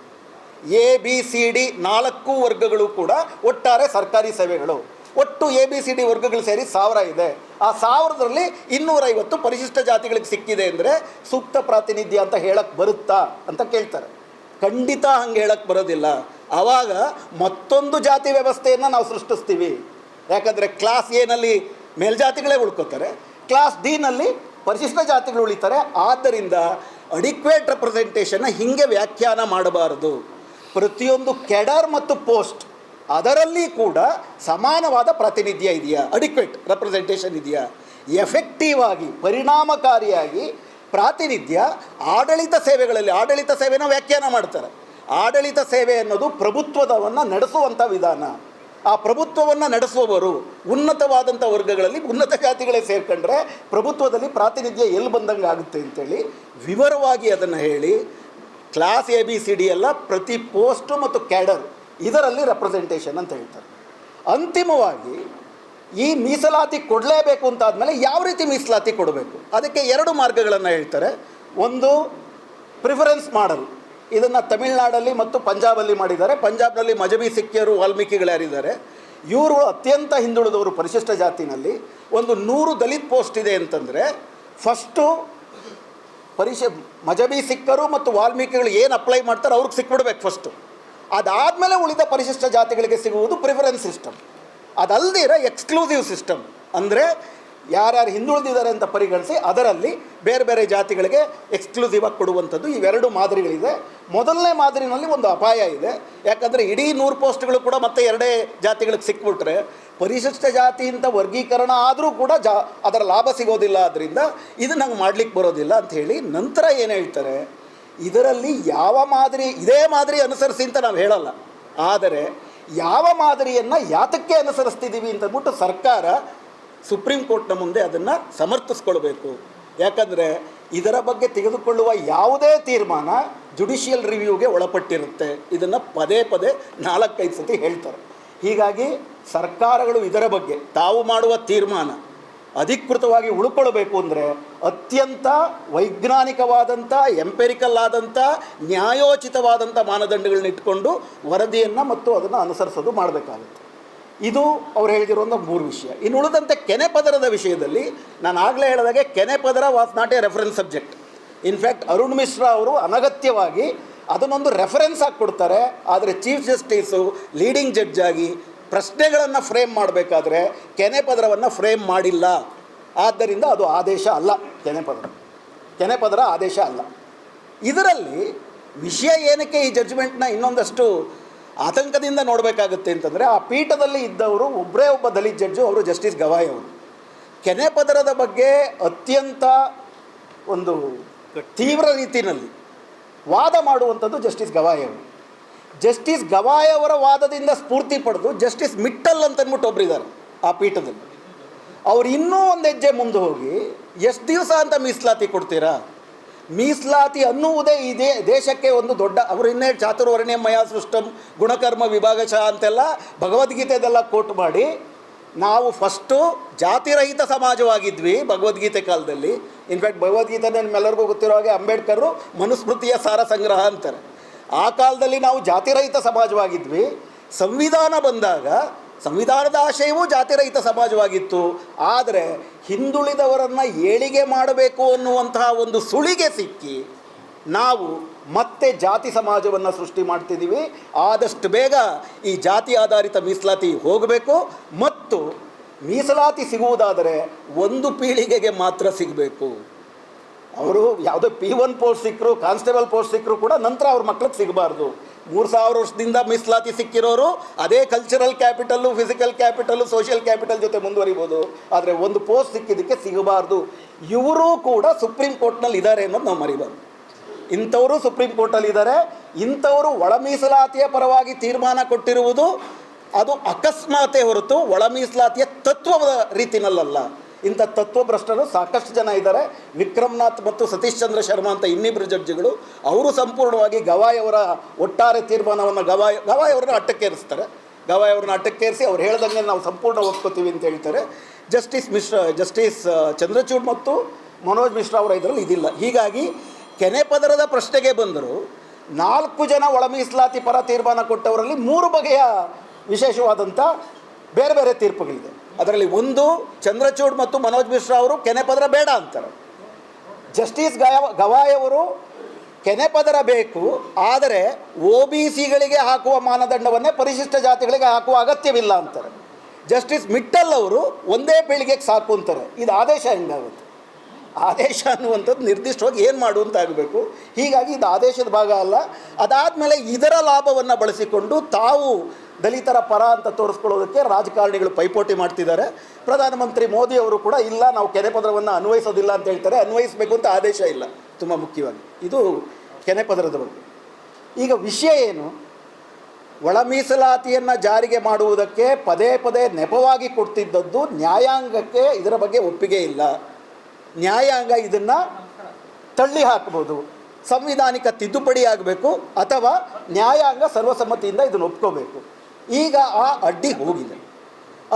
ಎ ಬಿ ಸಿ ಡಿ ನಾಲ್ಕು ವರ್ಗಗಳು ಕೂಡ ಒಟ್ಟಾರೆ ಸರ್ಕಾರಿ ಸೇವೆಗಳು. ಒಟ್ಟು ಎ ಬಿ ಸಿ ಡಿ ವರ್ಗಗಳು ಸೇರಿ ಸಾವಿರ ಇದೆ. ಆ ಸಾವಿರದಲ್ಲಿ ಇನ್ನೂರೈವತ್ತು ಪರಿಶಿಷ್ಟ ಜಾತಿಗಳಿಗೆ ಸಿಕ್ಕಿದೆ ಅಂದರೆ ಸೂಕ್ತ ಪ್ರಾತಿನಿಧ್ಯ ಅಂತ ಹೇಳಕ್ಕೆ ಬರುತ್ತಾ ಅಂತ ಕೇಳ್ತಾರೆ. ಖಂಡಿತ ಹಂಗೆ ಹೇಳಕ್ಕೆ ಬರೋದಿಲ್ಲ. ಆವಾಗ ಮತ್ತೊಂದು ಜಾತಿ ವ್ಯವಸ್ಥೆಯನ್ನು ನಾವು ಸೃಷ್ಟಿಸ್ತೀವಿ. ಯಾಕಂದರೆ ಕ್ಲಾಸ್ ಎನಲ್ಲಿ ಮೇಲ್ಜಾತಿಗಳೇ ಉಳ್ಕೋತಾರೆ ಕ್ಲಾಸ್ ಡಿನಲ್ಲಿ ಪರಿಶಿಷ್ಟ ಜಾತಿಗಳು ಉಳಿತಾರೆ. ಆದ್ದರಿಂದ ಅಡಿಕ್ವೇಟ್ ರೆಪ್ರೆಸೆಂಟೇಷನ್ನ ಹಿಂಗೆ ವ್ಯಾಖ್ಯಾನ ಮಾಡಬಾರದು. ಪ್ರತಿಯೊಂದು ಕೆಡರ್ ಮತ್ತು ಪೋಸ್ಟ್ ಅದರಲ್ಲಿ ಕೂಡ ಸಮಾನವಾದ ಪ್ರಾತಿನಿಧ್ಯ ಇದೆಯಾ? ಅಡಿಕ್ವೇಟ್ ರೆಪ್ರೆಸೆಂಟೇಷನ್ ಇದೆಯಾ? ಎಫೆಕ್ಟಿವ್ ಆಗಿ, ಪರಿಣಾಮಕಾರಿಯಾಗಿ ಪ್ರಾತಿನಿಧ್ಯ ಆಡಳಿತ ಸೇವೆಗಳಲ್ಲಿ, ಆಡಳಿತ ಸೇವೆನ ವ್ಯಾಖ್ಯಾನ ಮಾಡ್ತಾರೆ. ಆಡಳಿತ ಸೇವೆ ಅನ್ನೋದು ಪ್ರಭುತ್ವದವನ್ನು ನಡೆಸುವಂಥ ವಿಧಾನ. ಆ ಪ್ರಭುತ್ವವನ್ನು ನಡೆಸುವವರು ಉನ್ನತವಾದಂಥ ವರ್ಗಗಳಲ್ಲಿ ಉನ್ನತ ಜಾತಿಗಳೇ ಸೇರ್ಕೊಂಡ್ರೆ ಪ್ರಭುತ್ವದಲ್ಲಿ ಪ್ರಾತಿನಿಧ್ಯ ಎಲ್ಲಿ ಬಂದಂಗೆ ಆಗುತ್ತೆ ಅಂತೇಳಿ ವಿವರವಾಗಿ ಅದನ್ನು ಹೇಳಿ class A B C D ಎಲ್ಲ ಪ್ರತಿ ಪೋಸ್ಟು ಮತ್ತು ಕ್ಯಾಡರ್ ಇದರಲ್ಲಿ ರೆಪ್ರೆಸೆಂಟೇಷನ್ ಅಂತ ಹೇಳ್ತಾರೆ. ಅಂತಿಮವಾಗಿ ಈ ಮೀಸಲಾತಿ ಕೊಡಲೇಬೇಕು ಅಂತ ಆದಮೇಲೆ ಯಾವ ರೀತಿ ಮೀಸಲಾತಿ ಕೊಡಬೇಕು? ಅದಕ್ಕೆ ಎರಡು ಮಾರ್ಗಗಳನ್ನು ಹೇಳ್ತಾರೆ. ಒಂದು ಪ್ರಿಫರೆನ್ಸ್ ಮಾಡಲ್. ಇದನ್ನು ತಮಿಳುನಾಡಲ್ಲಿ ಮತ್ತು ಪಂಜಾಬಲ್ಲಿ ಮಾಡಿದ್ದಾರೆ. ಪಂಜಾಬ್ನಲ್ಲಿ ಮಜಬಿ ಸಿಕ್ಕಿಯರು ವಾಲ್ಮೀಕಿಗಳು ಯಾರಿದ್ದಾರೆ ಇವರು ಅತ್ಯಂತ ಹಿಂದುಳಿದವರು ಪರಿಶಿಷ್ಟ ಜಾತಿನಲ್ಲಿ. ಒಂದು ನೂರು ದಲಿತ್ ಪೋಸ್ಟ್ ಇದೆ ಅಂತಂದರೆ ಫಸ್ಟು ಪರಿಶ ಮಜಬಿ ಸಿಕ್ಕರು ಮತ್ತು ವಾಲ್ಮೀಕಿಗಳು ಏನು ಅಪ್ಲೈ ಮಾಡ್ತಾರೆ ಅವ್ರಿಗೆ ಸಿಕ್ಬಿಡ್ಬೇಕು ಫಸ್ಟು ಅದಾದಮೇಲೆ ಉಳಿದ ಪರಿಶಿಷ್ಟ ಜಾತಿಗಳಿಗೆ ಸಿಗುವುದು ಪ್ರಿಫರೆನ್ಸ್ ಸಿಸ್ಟಮ್ ಅದಲ್ದಿರ ಎಕ್ಸ್ಕ್ಲೂಸಿವ್ ಸಿಸ್ಟಮ್ ಅಂದರೆ ಯಾರ್ಯಾರು ಹಿಂದುಳಿದಿದ್ದಾರೆ ಅಂತ ಪರಿಗಣಿಸಿ ಅದರಲ್ಲಿ ಬೇರೆ ಬೇರೆ ಜಾತಿಗಳಿಗೆ ಎಕ್ಸ್ಕ್ಲೂಸಿವ್ ಆಗಿ ಕೊಡುವಂಥದ್ದು ಇವೆರಡು ಮಾದರಿಗಳಿದೆ. ಮೊದಲನೇ ಮಾದರಿನಲ್ಲಿ ಒಂದು ಅಪಾಯ ಇದೆ. ಯಾಕಂದರೆ ಇಡೀ ನೂರು ಪೋಸ್ಟ್ಗಳು ಕೂಡ ಮತ್ತೆ ಎರಡೇ ಜಾತಿಗಳಿಗೆ ಸಿಕ್ಬಿಟ್ರೆ ಪರಿಶಿಷ್ಟ ಜಾತಿ ಅಂತ ವರ್ಗೀಕರಣ ಆದರೂ ಕೂಡ ಜಾ ಅದರ ಲಾಭ ಸಿಗೋದಿಲ್ಲ ಆದ್ದರಿಂದ ಇದು ನಂಗೆ ಮಾಡ್ಲಿಕ್ಕೆ ಬರೋದಿಲ್ಲ ಅಂತ ಹೇಳಿ ನಂತರ ಏನು ಹೇಳ್ತಾರೆ? ಇದರಲ್ಲಿ ಯಾವ ಮಾದರಿ, ಇದೇ ಮಾದರಿ ಅನುಸರಿಸಿ ಅಂತ ನಾವು ಹೇಳಲ್ಲ. ಆದರೆ ಯಾವ ಮಾದರಿಯನ್ನು ಯಾತಕ್ಕೆ ಅನುಸರಿಸ್ತಿದ್ದೀವಿ ಅಂತಂದ್ಬಿಟ್ಟು ಸರ್ಕಾರ ಸುಪ್ರೀಂ ಕೋರ್ಟ್ನ ಮುಂದೆ ಅದನ್ನು ಸಮರ್ಥಿಸ್ಕೊಳ್ಬೇಕು. ಯಾಕಂದರೆ ಇದರ ಬಗ್ಗೆ ತೆಗೆದುಕೊಳ್ಳುವ ಯಾವುದೇ ತೀರ್ಮಾನ ಜುಡಿಷಿಯಲ್ ರಿವ್ಯೂಗೆ ಒಳಪಟ್ಟಿರುತ್ತೆ. ಇದನ್ನು ಪದೇ ಪದೇ ನಾಲ್ಕೈದು ಸತಿ ಹೇಳ್ತಾರೆ. ಹೀಗಾಗಿ ಸರ್ಕಾರಗಳು ಇದರ ಬಗ್ಗೆ ತಾವು ಮಾಡುವ ತೀರ್ಮಾನ ಅಧಿಕೃತವಾಗಿ ಉಳ್ಕೊಳ್ಬೇಕು ಅಂದರೆ ಅತ್ಯಂತ ವೈಜ್ಞಾನಿಕವಾದಂಥ ಎಂಪೆರಿಕಲ್ ಆದಂಥ, ನ್ಯಾಯೋಚಿತವಾದಂಥ ಮಾನದಂಡಗಳನ್ನ ಇಟ್ಕೊಂಡು ವರದಿಯನ್ನು ಮತ್ತು ಅದನ್ನು ಅನುಸರಿಸೋದು ಮಾಡಬೇಕಾಗುತ್ತೆ. ಇದು ಅವ್ರು ಹೇಳಿದಿರುವಂಥ ಮೂರು ವಿಷಯ. ಇನ್ನು ಉಳಿದಂತೆ ಕೆನೆ ಪದರದ ವಿಷಯದಲ್ಲಿ ನಾನು ಆಗಲೇ ಹೇಳಿದಾಗೆ ಕೆನೆ ಪದರ was not a reference subject in fact Arun Mishra ಅವರು ಅನಗತ್ಯವಾಗಿ ಅದನ್ನೊಂದು ರೆಫರೆನ್ಸ್ ಆಗಿ ಕೊಡ್ತಾರೆ. ಆದರೆ ಚೀಫ್ ಜಸ್ಟಿಸು ಲೀಡಿಂಗ್ ಜಡ್ಜ್ ಆಗಿ ಪ್ರಶ್ನೆಗಳನ್ನು ಫ್ರೇಮ್ ಮಾಡಬೇಕಾದ್ರೆ ಕೆನೆ ಪದರವನ್ನು ಫ್ರೇಮ್ ಮಾಡಿಲ್ಲ. ಆದ್ದರಿಂದ ಅದು ಆದೇಶ ಅಲ್ಲ, ಕೆನೆ ಪದರ. ಕೆನೆ ಪದರ ಆದೇಶ ಅಲ್ಲ. ಇದರಲ್ಲಿ ವಿಷಯ ಏನಕ್ಕೆ ಈ ಜಡ್ಜ್ಮೆಂಟ್ನ ಇನ್ನೊಂದಷ್ಟು ಆತಂಕದಿಂದ ನೋಡಬೇಕಾಗುತ್ತೆ ಅಂತಂದರೆ, ಆ ಪೀಠದಲ್ಲಿ ಇದ್ದವರು ಒಬ್ಬರೇ ಒಬ್ಬ ದಲಿತ್ ಜಡ್ಜು, ಅವರು ಜಸ್ಟಿಸ್ ಗವಾಯ್ ಅವರು. ಕೆನೆ ಪದರದ ಬಗ್ಗೆ ಅತ್ಯಂತ ಒಂದು ತೀವ್ರ ರೀತಿಯಲ್ಲಿ ವಾದ ಮಾಡುವಂಥದ್ದು ಜಸ್ಟಿಸ್ ಗವಾಯ್ ಅವರು. ಜಸ್ಟಿಸ್ ಗವಾಯ್ ಅವರ ವಾದದಿಂದ ಸ್ಫೂರ್ತಿ ಪಡೆದು ಜಸ್ಟಿಸ್ ಮಿಟ್ಟಲ್ ಅಂತ ಅಂದ್ಬಿಟ್ಟು ಒಬ್ಬರಿದ್ದಾರೆ ಆ ಪೀಠದಲ್ಲಿ. ಅವ್ರು ಇನ್ನೂ ಒಂದು ಹೆಜ್ಜೆ ಮುಂದೆ ಹೋಗಿ, ಎಷ್ಟು ದಿವಸ ಅಂತ ಮೀಸಲಾತಿ ಕೊಡ್ತೀರಾ? ಮೀಸಲಾತಿ ಅನ್ನುವುದೇ ಇದೇ ದೇಶಕ್ಕೆ ಒಂದು ದೊಡ್ಡ, ಅವರು ಇನ್ನೇ ಚಾತುರ್ವರ್ಣ್ಯ ಮಯ ಸೃಷ್ಟಂ ಗುಣಕರ್ಮ ವಿಭಾಗಶಃ ಅಂತೆಲ್ಲ ಭಗವದ್ಗೀತೆದೆಲ್ಲ ಕೋಟ್ ಮಾಡಿ, ನಾವು ಫಸ್ಟು ಜಾತಿರಹಿತ ಸಮಾಜವಾಗಿದ್ವಿ ಭಗವದ್ಗೀತೆ ಕಾಲದಲ್ಲಿ. ಇನ್ಫ್ಯಾಕ್ಟ್ ಭಗವದ್ಗೀತೆ ನಿಮ್ಮೆಲ್ಲರಿಗೂ ಗೊತ್ತಿರೋ ಹಾಗೆ ಅಂಬೇಡ್ಕರು ಮನುಸ್ಮೃತಿಯ ಸಾರ ಸಂಗ್ರಹ ಅಂತಾರೆ. ಆ ಕಾಲದಲ್ಲಿ ನಾವು ಜಾತಿರಹಿತ ಸಮಾಜವಾಗಿದ್ವಿ. ಸಂವಿಧಾನ ಬಂದಾಗ ಸಂವಿಧಾನದ ಆಶಯವೂ ಜಾತಿರಹಿತ ಸಮಾಜವಾಗಿತ್ತು. ಆದರೆ ಹಿಂದುಳಿದವರನ್ನು ಏಳಿಗೆ ಮಾಡಬೇಕು ಅನ್ನುವಂತಹ ಒಂದು ಸುಳಿಗೆ ಸಿಕ್ಕಿ ನಾವು ಮತ್ತೆ ಜಾತಿ ಸಮಾಜವನ್ನು ಸೃಷ್ಟಿ ಮಾಡ್ತಿದ್ದೀವಿ. ಆದಷ್ಟು ಬೇಗ ಈ ಜಾತಿ ಆಧಾರಿತ ಮೀಸಲಾತಿ ಹೋಗಬೇಕು. ಮತ್ತು ಮೀಸಲಾತಿ ಸಿಗುವುದಾದರೆ ಒಂದು ಪೀಳಿಗೆಗೆ ಮಾತ್ರ ಸಿಗಬೇಕು. ಅವರು ಯಾವುದೇ ಪಿ ಒನ್ ಪೋಸ್ಟ್ ಸಿಕ್ಕರು ಕಾನ್ಸ್ಟೇಬಲ್ ಪೋಸ್ಟ್ ಸಿಕ್ಕರು ಕೂಡ ನಂತರ ಅವ್ರ ಮಕ್ಳಿಗೆ ಸಿಗಬಾರ್ದು. ಮೂರು ಸಾವಿರ ವರ್ಷದಿಂದ ಮೀಸಲಾತಿ ಸಿಕ್ಕಿರೋರು ಅದೇ cultural capital physical capital social capital ಜೊತೆ ಮುಂದುವರಿಬೋದು. ಆದರೆ ಒಂದು ಪೋಸ್ಟ್ ಸಿಕ್ಕಿದ್ದಕ್ಕೆ ಸಿಗಬಾರ್ದು. ಇವರೂ ಕೂಡ ಸುಪ್ರೀಂ ಕೋರ್ಟ್ನಲ್ಲಿ ಇದ್ದಾರೆ ಅನ್ನೋದು ನಾವು ಮರಿಬಾರ್ದು ಇಂಥವರು ಸುಪ್ರೀಂ ಕೋರ್ಟಲ್ಲಿ ಇದ್ದಾರೆ ಇಂಥವರು ಒಳ ಮೀಸಲಾತಿಯ ಪರವಾಗಿ ತೀರ್ಮಾನ ಕೊಟ್ಟಿರುವುದು ಅದು ಅಕಸ್ಮಾತೆ ಹೊರತು ಒಳ ಮೀಸಲಾತಿಯ ತತ್ವದ ರೀತಿನಲ್ಲಲ್ಲ. ಇಂಥ ತತ್ವಭ್ರಷ್ಟರು ಸಾಕಷ್ಟು ಜನ ಇದ್ದಾರೆ. ವಿಕ್ರಮ್ನಾಥ್ ಮತ್ತು ಸತೀಶ್ ಚಂದ್ರ ಶರ್ಮಾ ಅಂತ ಇನ್ನಿಬ್ಬರು ಜಡ್ಜಿಗಳು, ಅವರು ಸಂಪೂರ್ಣವಾಗಿ ಗವಾಯವರ ಒಟ್ಟಾರೆ ತೀರ್ಮಾನವನ್ನು ಗವಾಯ್ ಗವಾಯ್ ಅವರನ್ನ ಅಟ್ಟಕ್ಕೇರಿಸ್ತಾರೆ ಗವಾಯ್ ಅವ್ರನ್ನ ಅಟ್ಟಕ್ಕೇರಿಸಿ ಅವ್ರು ಹೇಳ್ದಂಗೆ ನಾವು ಸಂಪೂರ್ಣ ಒಪ್ಕೋತೀವಿ ಅಂತ ಹೇಳ್ತಾರೆ. ಜಸ್ಟಿಸ್ ಮಿಶ್ರಾ, ಜಸ್ಟಿಸ್ ಚಂದ್ರಚೂಡ್ ಮತ್ತು ಮನೋಜ್ ಮಿಶ್ರಾ ಅವರ ಇದರಲ್ಲಿ ಇದಿಲ್ಲ. ಹೀಗಾಗಿ ಕೆನೆ ಪದರದ ಪ್ರಶ್ನೆಗೆ ಬಂದರು ನಾಲ್ಕು ಜನ ಒಳ ಮೀಸಲಾತಿ ಪರ ತೀರ್ಮಾನ ಕೊಟ್ಟವರಲ್ಲಿ ಮೂರು ಬಗೆಯ ವಿಶೇಷವಾದಂಥ ಬೇರೆ ಬೇರೆ ತೀರ್ಪುಗಳಿದೆ. ಅದರಲ್ಲಿ ಒಂದು ಚಂದ್ರಚೂಡ್ ಮತ್ತು ಮನೋಜ್ ಮಿಶ್ರಾ ಅವರು ಕೆನೆ ಪದರ ಬೇಡ ಅಂತಾರೆ. ಜಸ್ಟಿಸ್ ಗಯ ಗವಾಯ್ ಅವರು ಕೆನೆ ಪದರ ಬೇಕು, ಆದರೆ ಒ ಬಿ ಸಿಗಳಿಗೆ ಹಾಕುವ ಮಾನದಂಡವನ್ನೇ ಪರಿಶಿಷ್ಟ ಜಾತಿಗಳಿಗೆ ಹಾಕುವ ಅಗತ್ಯವಿಲ್ಲ ಅಂತಾರೆ. ಜಸ್ಟಿಸ್ ಮಿಟ್ಟಲ್ ಅವರು ಒಂದೇ ಪೀಳಿಗೆಗೆ ಸಾಕು ಅಂತಾರೆ. ಇದು ಆದೇಶ ಹೆಂಗಾಗುತ್ತೆ? ಆದೇಶ ಅನ್ನುವಂಥದ್ದು ನಿರ್ದಿಷ್ಟವಾಗಿ ಏನು ಮಾಡು ಆಗಬೇಕು. ಹೀಗಾಗಿ ಇದು ಆದೇಶದ ಭಾಗ ಅಲ್ಲ. ಅದಾದಮೇಲೆ ಇದರ ಲಾಭವನ್ನು ಬಳಸಿಕೊಂಡು ತಾವು ದಲಿತರ ಪರ ಅಂತ ತೋರಿಸ್ಕೊಳ್ಳೋದಕ್ಕೆ ರಾಜಕಾರಣಿಗಳು ಪೈಪೋಟಿ ಮಾಡ್ತಿದ್ದಾರೆ. ಪ್ರಧಾನಮಂತ್ರಿ ಮೋದಿ ಅವರು ಕೂಡ ಇಲ್ಲ, ನಾವು ಕೆನೆ ಪದರವನ್ನು ಅನ್ವಯಿಸೋದಿಲ್ಲ ಅಂತ ಹೇಳ್ತಾರೆ. ಅನ್ವಯಿಸಬೇಕು ಅಂತ ಆದೇಶ ಇಲ್ಲ, ತುಂಬ ಮುಖ್ಯವಾಗಿ. ಇದು ಕೆನೆ ಪದರದ ಬಗ್ಗೆ. ಈಗ ವಿಷಯ ಏನು? ಒಳ ಮೀಸಲಾತಿಯನ್ನು ಜಾರಿಗೆ ಮಾಡುವುದಕ್ಕೆ ಪದೇ ಪದೇ ನೆಪವಾಗಿ ಕೊಡ್ತಿದ್ದದ್ದು ನ್ಯಾಯಾಂಗಕ್ಕೆ ಇದರ ಬಗ್ಗೆ ಒಪ್ಪಿಗೆ ಇಲ್ಲ. ನ್ಯಾಯಾಂಗ ಇದನ್ನು ತಳ್ಳಿ ಹಾಕ್ಬೋದು. ಸಂವಿಧಾನಿಕ ತಿದ್ದುಪಡಿ ಆಗಬೇಕು ಅಥವಾ ನ್ಯಾಯಾಂಗ ಸರ್ವಸಮ್ಮತಿಯಿಂದ ಇದನ್ನು ಒಪ್ಕೋಬೇಕು. ಈಗ ಆ ಅಡ್ಡಿ ಹೋಗಿದೆ.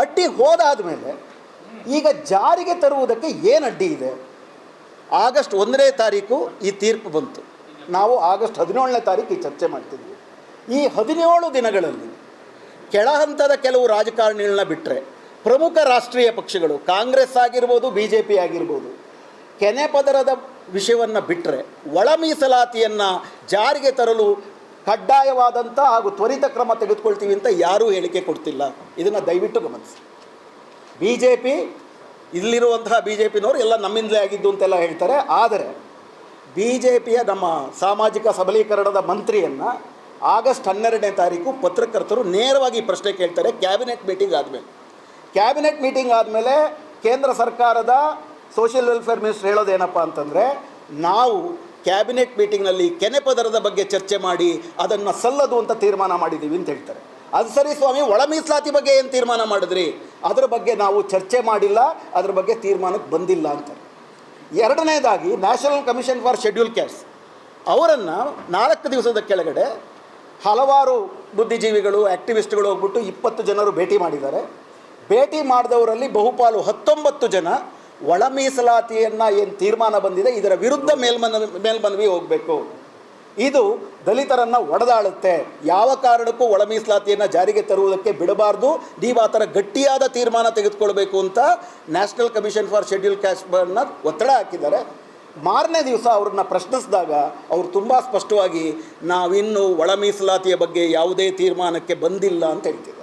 ಅಡ್ಡಿ ಹೋದಾದ ಮೇಲೆ ಈಗ ಜಾರಿಗೆ ತರುವುದಕ್ಕೆ ಏನು ಅಡ್ಡಿ ಇದೆ? ಆಗಸ್ಟ್ ಒಂದನೇ ತಾರೀಕು ಈ ತೀರ್ಪು ಬಂತು. ನಾವು ಆಗಸ್ಟ್ ಹದಿನೇಳನೇ ತಾರೀಕು ಈ ಚರ್ಚೆ ಮಾಡ್ತಿದ್ವಿ. ಈ ಹದಿನೇಳು ದಿನಗಳಲ್ಲಿ ಕೆಳ ಹಂತದ ಕೆಲವು ರಾಜಕಾರಣಿಗಳನ್ನ ಬಿಟ್ಟರೆ ಪ್ರಮುಖ ರಾಷ್ಟ್ರೀಯ ಪಕ್ಷಗಳು, ಕಾಂಗ್ರೆಸ್ ಆಗಿರ್ಬೋದು ಬಿ ಜೆ ಪಿ ಆಗಿರ್ಬೋದು, ಕೆನೆ ಪದರದ ವಿಷಯವನ್ನು ಬಿಟ್ಟರೆ ಒಳ ಮೀಸಲಾತಿಯನ್ನು ಜಾರಿಗೆ ತರಲು ಕಡ್ಡಾಯವಾದಂಥ ಹಾಗೂ ತ್ವರಿತ ಕ್ರಮ ತೆಗೆದುಕೊಳ್ತೀವಿ ಅಂತ ಯಾರೂ ಹೇಳಿಕೆ ಕೊಡ್ತಿಲ್ಲ. ಇದನ್ನು ದಯವಿಟ್ಟು ಗಮನಿಸಿ. ಬಿ ಜೆ ಪಿ ಇಲ್ಲಿರುವಂತಹ ಬಿ ಜೆ ಪಿನವರು ಎಲ್ಲ ನಮ್ಮಿಂದಲೇ ಆಗಿದ್ದು ಅಂತೆಲ್ಲ ಹೇಳ್ತಾರೆ. ಆದರೆ ಬಿ ಜೆ ಪಿಯ ನಮ್ಮ ಸಾಮಾಜಿಕ ಸಬಲೀಕರಣದ ಮಂತ್ರಿಯನ್ನು ಆಗಸ್ಟ್ ಹನ್ನೆರಡನೇ ತಾರೀಕು ಪತ್ರಕರ್ತರು ನೇರವಾಗಿ ಪ್ರಶ್ನೆ ಕೇಳ್ತಾರೆ. ಕ್ಯಾಬಿನೆಟ್ ಮೀಟಿಂಗ್ ಆದಮೇಲೆ. ಕ್ಯಾಬಿನೆಟ್ ಮೀಟಿಂಗ್ ಆದಮೇಲೆ ಕೇಂದ್ರ ಸರ್ಕಾರದ ಸೋಷಿಯಲ್ ವೆಲ್ಫೇರ್ ಮಿನಿಸ್ಟರ್ ಹೇಳೋದೇನಪ್ಪ ಅಂತಂದರೆ, ನಾವು ಕ್ಯಾಬಿನೆಟ್ ಮೀಟಿಂಗ್ನಲ್ಲಿ ಕೆನೆ ಪದರದ ಬಗ್ಗೆ ಚರ್ಚೆ ಮಾಡಿ ಅದನ್ನು ಸಲ್ಲದು ಅಂತ ತೀರ್ಮಾನ ಮಾಡಿದ್ದೀವಿ ಅಂತ ಹೇಳ್ತಾರೆ. ಅದು ಸರಿ ಸ್ವಾಮಿ ಒಳ ಮೀಸಲಾತಿ ಬಗ್ಗೆ ಏನು ತೀರ್ಮಾನ ಮಾಡಿದ್ರಿ? ಅದರ ಬಗ್ಗೆ ನಾವು ಚರ್ಚೆ ಮಾಡಿಲ್ಲ, ಅದರ ಬಗ್ಗೆ ತೀರ್ಮಾನಕ್ಕೆ ಬಂದಿಲ್ಲ ಅಂತ ಎರಡನೇದಾಗಿ national commission for schedule caste ಅವರನ್ನು ನಾಲ್ಕು ದಿವಸದ ಕೆಳಗಡೆ ಹಲವಾರು ಬುದ್ಧಿಜೀವಿಗಳು ಆ್ಯಕ್ಟಿವಿಸ್ಟ್ಗಳು ಹೋಗ್ಬಿಟ್ಟು ಇಪ್ಪತ್ತು ಜನರು ಭೇಟಿ ಮಾಡಿದ್ದಾರೆ. ಭೇಟಿ ಮಾಡಿದವರಲ್ಲಿ ಬಹುಪಾಲು ಹತ್ತೊಂಬತ್ತು ಜನ ಒಳ ಮೀಸಲಾತಿಯನ್ನು ಏನು ತೀರ್ಮಾನ ಬಂದಿದೆ, ಇದರ ವಿರುದ್ಧ ಮೇಲ್ಮನ, ಮೇಲ್ಮನವಿ ಹೋಗಬೇಕು. ಇದು ದಲಿತರನ್ನು ಒಡೆದಾಳುತ್ತೆ. ಯಾವ ಕಾರಣಕ್ಕೂ ಒಳ ಮೀಸಲಾತಿಯನ್ನು ಜಾರಿಗೆ ತರುವುದಕ್ಕೆ ಬಿಡಬಾರ್ದು. ನೀವು ಆ ಥರ ಗಟ್ಟಿಯಾದ ತೀರ್ಮಾನ ತೆಗೆದುಕೊಳ್ಬೇಕು ಅಂತ ನ್ಯಾಷನಲ್ ಕಮಿಷನ್ ಫಾರ್ ಶೆಡ್ಯೂಲ್ ಕ್ಯಾಸ್ಟ್ನ ಒತ್ತಡ ಹಾಕಿದ್ದಾರೆ. ಮಾರನೇ ದಿವಸ ಅವ್ರನ್ನ ಪ್ರಶ್ನಿಸಿದಾಗ ಅವರು ತುಂಬ ಸ್ಪಷ್ಟವಾಗಿ, ನಾವಿನ್ನೂ ಒಳ ಮೀಸಲಾತಿಯ ಬಗ್ಗೆ ಯಾವುದೇ ತೀರ್ಮಾನಕ್ಕೆ ಬಂದಿಲ್ಲ ಅಂತ ಹೇಳ್ತಿದ್ದಾರೆ.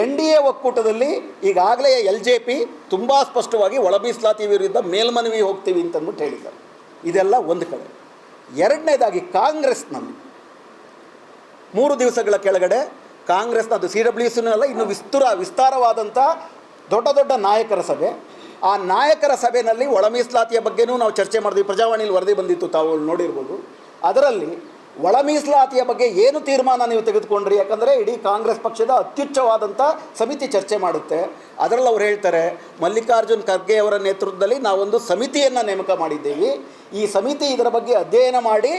ಎನ್ ಡಿ ಎ ಒಕ್ಕೂಟದಲ್ಲಿ ಈಗಾಗಲೇ ಎಲ್ ಜೆ ಪಿ ತುಂಬ ಸ್ಪಷ್ಟವಾಗಿ ಒಳ ಮೀಸಲಾತಿ ವಿರುದ್ಧ ಮೇಲ್ಮನವಿ ಹೋಗ್ತೀವಿ ಅಂತಂದ್ಬಿಟ್ಟು ಹೇಳಿದ್ದಾರೆ. ಇದೆಲ್ಲ ಒಂದು ಕಡೆ. ಎರಡನೇದಾಗಿ ಕಾಂಗ್ರೆಸ್ನಲ್ಲಿ ಮೂರು ದಿವಸಗಳ ಕೆಳಗಡೆ ಕಾಂಗ್ರೆಸ್ನ ಅದು ಸಿ ಡಬ್ಲ್ಯೂ ಸಿನಲ್ಲ ಇನ್ನು ವಿಸ್ತೃತ ವಿಸ್ತಾರವಾದಂಥ ದೊಡ್ಡ ದೊಡ್ಡ ನಾಯಕರ ಸಭೆ. ಆ ನಾಯಕರ ಸಭೆಯಲ್ಲಿ ಒಳಮೀಸಲಾತಿಯ ಬಗ್ಗೆನೂ ನಾವು ಚರ್ಚೆ ಮಾಡಿದ್ವಿ. ಪ್ರಜಾವಾಣಿಯಲ್ಲಿ ವರದಿ ಬಂದಿತ್ತು ತಾವು ನೋಡಿರ್ಬೋದು. ಅದರಲ್ಲಿ ಒಳ ಮೀಸಲಾತಿಯ ಬಗ್ಗೆ ಏನು ತೀರ್ಮಾನ ನೀವು ತೆಗೆದುಕೊಂಡ್ರಿ? ಯಾಕಂದರೆ ಇಡೀ ಕಾಂಗ್ರೆಸ್ ಪಕ್ಷದ ಅತ್ಯುಚ್ಚವಾದಂಥ ಸಮಿತಿ ಚರ್ಚೆ ಮಾಡುತ್ತೆ. ಅದರಲ್ಲಿ ಅವ್ರು ಹೇಳ್ತಾರೆ, ಮಲ್ಲಿಕಾರ್ಜುನ್ ಖರ್ಗೆ ಅವರ ನೇತೃತ್ವದಲ್ಲಿ ನಾವೊಂದು ಸಮಿತಿಯನ್ನು ನೇಮಕ ಮಾಡಿದ್ದೀವಿ. ಈ ಸಮಿತಿ ಇದರ ಬಗ್ಗೆ ಅಧ್ಯಯನ ಮಾಡಿ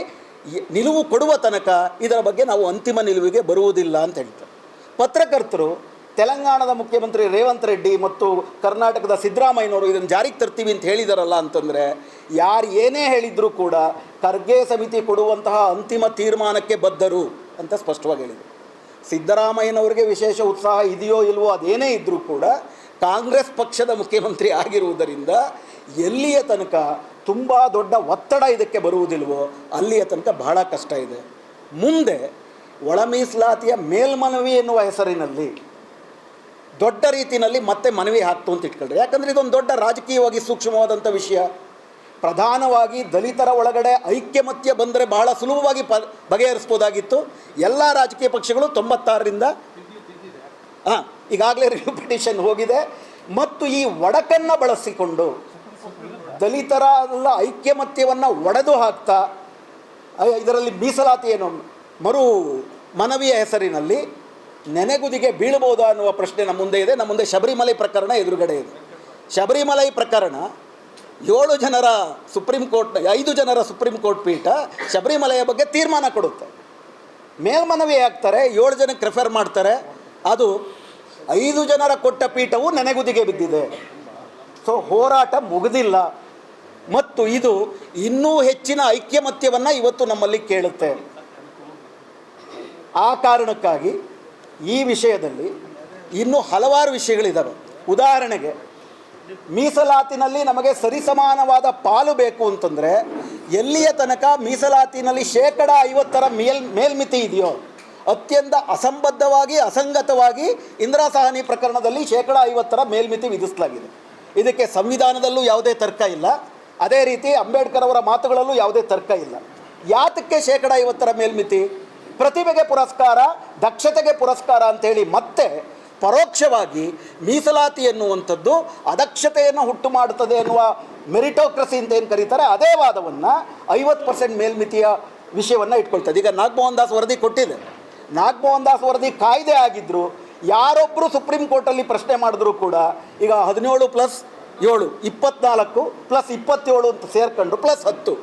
ನಿಲುವು ಕೊಡುವ ತನಕ ಇದರ ಬಗ್ಗೆ ನಾವು ಅಂತಿಮ ನಿಲುವಿಗೆ ಬರುವುದಿಲ್ಲ ಅಂತ ಹೇಳ್ತಾರೆ. ಪತ್ರಕರ್ತರು ತೆಲಂಗಾಣದ ಮುಖ್ಯಮಂತ್ರಿ ರೇವಂತ್ ರೆಡ್ಡಿ ಮತ್ತು ಕರ್ನಾಟಕದ ಸಿದ್ದರಾಮಯ್ಯನವರು ಇದನ್ನು ಜಾರಿಗೆ ತರ್ತೀವಿ ಅಂತ ಹೇಳಿದಾರಲ್ಲ ಅಂತಂದರೆ, ಯಾರು ಏನೇ ಹೇಳಿದರೂ ಕೂಡ ಖರ್ಗೆ ಸಮಿತಿ ಕೊಡುವಂತಹ ಅಂತಿಮ ತೀರ್ಮಾನಕ್ಕೆ ಬದ್ಧರು ಅಂತ ಸ್ಪಷ್ಟವಾಗಿ ಹೇಳಿದರು. ಸಿದ್ದರಾಮಯ್ಯನವರಿಗೆ ವಿಶೇಷ ಉತ್ಸಾಹ ಇದೆಯೋ ಇಲ್ವೋ ಅದೇನೇ ಇದ್ದರೂ ಕೂಡ ಕಾಂಗ್ರೆಸ್ ಪಕ್ಷದ ಮುಖ್ಯಮಂತ್ರಿ ಆಗಿರುವುದರಿಂದ ಎಲ್ಲಿಯ ತನಕ ತುಂಬ ದೊಡ್ಡ ಒತ್ತಡ ಇದಕ್ಕೆ ಬರುವುದಿಲ್ವೋ ಅಲ್ಲಿಯ ತನಕ ಬಹಳ ಕಷ್ಟ ಇದೆ. ಮುಂದೆ ಒಳ ಮೀಸಲಾತಿಯ ಮೇಲ್ಮನವಿ ಎನ್ನುವ ಹೆಸರಿನಲ್ಲಿ ದೊಡ್ಡ ರೀತಿಯಲ್ಲಿ ಮತ್ತೆ ಮನವಿ ಹಾಕ್ತು ಅಂತ ಇಟ್ಕೊಳ್ರಿ ಯಾಕಂದರೆ ಇದೊಂದು ದೊಡ್ಡ ರಾಜಕೀಯವಾಗಿ ಸೂಕ್ಷ್ಮವಾದಂಥ ವಿಷಯ. ಪ್ರಧಾನವಾಗಿ ದಲಿತರ ಒಳಗಡೆ ಐಕ್ಯಮತ್ಯ ಬಂದರೆ ಬಹಳ ಸುಲಭವಾಗಿ ಪ, ಬಗೆಹರಿಸ್ಬೋದಾಗಿತ್ತು. ಎಲ್ಲ ರಾಜಕೀಯ ಪಕ್ಷಗಳು ತೊಂಬತ್ತಾರರಿಂದ ಹಾಂ, ಈಗಾಗಲೇ ರಿವ್ಯೂ ಪಿಟಿಷನ್ ಹೋಗಿದೆ. ಮತ್ತು ಈ ಒಡಕನ್ನು ಬಳಸಿಕೊಂಡು ದಲಿತರ ಎಲ್ಲ ಐಕ್ಯಮತ್ಯವನ್ನು ಒಡೆದು ಹಾಕ್ತಾ ಇದರಲ್ಲಿ ಮೀಸಲಾತಿ ಏನು? ಮರು ಮನವಿಯ ಹೆಸರಿನಲ್ಲಿ ನೆನೆಗುದಿಗೆ ಬೀಳಬಹುದಾ ಅನ್ನುವ ಪ್ರಶ್ನೆ ನಮ್ಮ ಮುಂದೆ ಇದೆ. ನಮ್ಮ ಮುಂದೆ ಶಬರಿಮಲೆ ಪ್ರಕರಣ ಎದುರುಗಡೆ ಇದೆ. ಶಬರಿಮಲೈ ಪ್ರಕರಣ ಏಳು ಜನರ ಸುಪ್ರೀಂ ಕೋರ್ಟ್ ಐದು ಜನರ ಸುಪ್ರೀಂ ಕೋರ್ಟ್ ಪೀಠ ಶಬರಿಮಲೆಯ ಬಗ್ಗೆ ತೀರ್ಮಾನ ಕೊಡುತ್ತೆ. ಮೇಲ್ಮನವಿ ಹಾಕ್ತಾರೆ ಏಳು ಜನಕ್ಕೆ ರೆಫರ್ ಮಾಡ್ತಾರೆ. ಅದು ಐದು ಜನರ ಕೊಟ್ಟ ಪೀಠವು ನೆನೆಗುದಿಗೆ ಬಿದ್ದಿದೆ. ಸೊ ಹೋರಾಟ ಮುಗಿದಿಲ್ಲ. ಮತ್ತು ಇದು ಇನ್ನೂ ಹೆಚ್ಚಿನ ಐಕ್ಯಮತ್ಯವನ್ನು ಇವತ್ತು ನಮ್ಮಲ್ಲಿ ಕೇಳುತ್ತೆ. ಆ ಕಾರಣಕ್ಕಾಗಿ ಈ ವಿಷಯದಲ್ಲಿ ಇನ್ನೂ ಹಲವಾರು ವಿಷಯಗಳಿದ್ದಾವೆ ಉದಾಹರಣೆಗೆ, ಮೀಸಲಾತಿನಲ್ಲಿ ನಮಗೆ ಸರಿಸಮಾನವಾದ ಪಾಲು ಬೇಕು ಅಂತಂದರೆ, ಎಲ್ಲಿಯ ತನಕ ಮೀಸಲಾತಿನಲ್ಲಿ ಶೇಕಡ ಐವತ್ತರ ಮೇಲ್, ಮೇಲ್ಮಿತಿ ಇದೆಯೋ, ಅತ್ಯಂತ ಅಸಂಬದ್ಧವಾಗಿ, ಅಸಂಗತವಾಗಿ ಇಂದಿರಾ ಸಹನಿ ಪ್ರಕರಣದಲ್ಲಿ ಶೇಕಡ ಐವತ್ತರ ಮೇಲ್ಮಿತಿ ವಿಧಿಸಲಾಗಿದೆ. ಇದಕ್ಕೆ ಸಂವಿಧಾನದಲ್ಲೂ ಯಾವುದೇ ತರ್ಕ ಇಲ್ಲ. ಅದೇ ರೀತಿ ಅಂಬೇಡ್ಕರ್ ಅವರ ಮಾತುಗಳಲ್ಲೂ ಯಾವುದೇ ತರ್ಕ ಇಲ್ಲ. ಯಾತಕ್ಕೆ ಶೇಕಡ ಐವತ್ತರ ಮೇಲ್ಮಿತಿ? ಪ್ರತಿಭೆಗೆ ಪುರಸ್ಕಾರ, ದಕ್ಷತೆಗೆ ಪುರಸ್ಕಾರ ಅಂತೇಳಿ ಮತ್ತೆ ಪರೋಕ್ಷವಾಗಿ ಮೀಸಲಾತಿ ಎನ್ನುವಂಥದ್ದು ಅದಕ್ಷತೆಯನ್ನು ಹುಟ್ಟು ಮಾಡುತ್ತದೆ ಎನ್ನುವ ಮೆರಿಟೋಕ್ರಸಿ ಅಂತ ಏನು ಕರೀತಾರೆ, ಅದೇ ವಾದವನ್ನು ಐವತ್ತು ಪರ್ಸೆಂಟ್ ಮೇಲ್ಮಿತಿಯ ವಿಷಯವನ್ನು ಇಟ್ಕೊಳ್ತದೆ. ಈಗ ನಾಗಮೋಹನ್ ದಾಸ್ ವರದಿ ಕೊಟ್ಟಿದೆ. ನಾಗಮೋಹನ್ ದಾಸ್ ವರದಿ ಕಾಯ್ದೆ ಆಗಿದ್ದರು ಯಾರೊಬ್ಬರು ಸುಪ್ರೀಂ ಕೋರ್ಟಲ್ಲಿ ಪ್ರಶ್ನೆ ಮಾಡಿದ್ರು ಕೂಡ, ಈಗ ಹದಿನೇಳು ಪ್ಲಸ್ ಏಳು, ಇಪ್ಪತ್ನಾಲ್ಕು, ಪ್ಲಸ್ ಇಪ್ಪತ್ತೇಳು ಅಂತ ಸೇರ್ಕೊಂಡ್ರು, ಪ್ಲಸ್ ಹತ್ತು.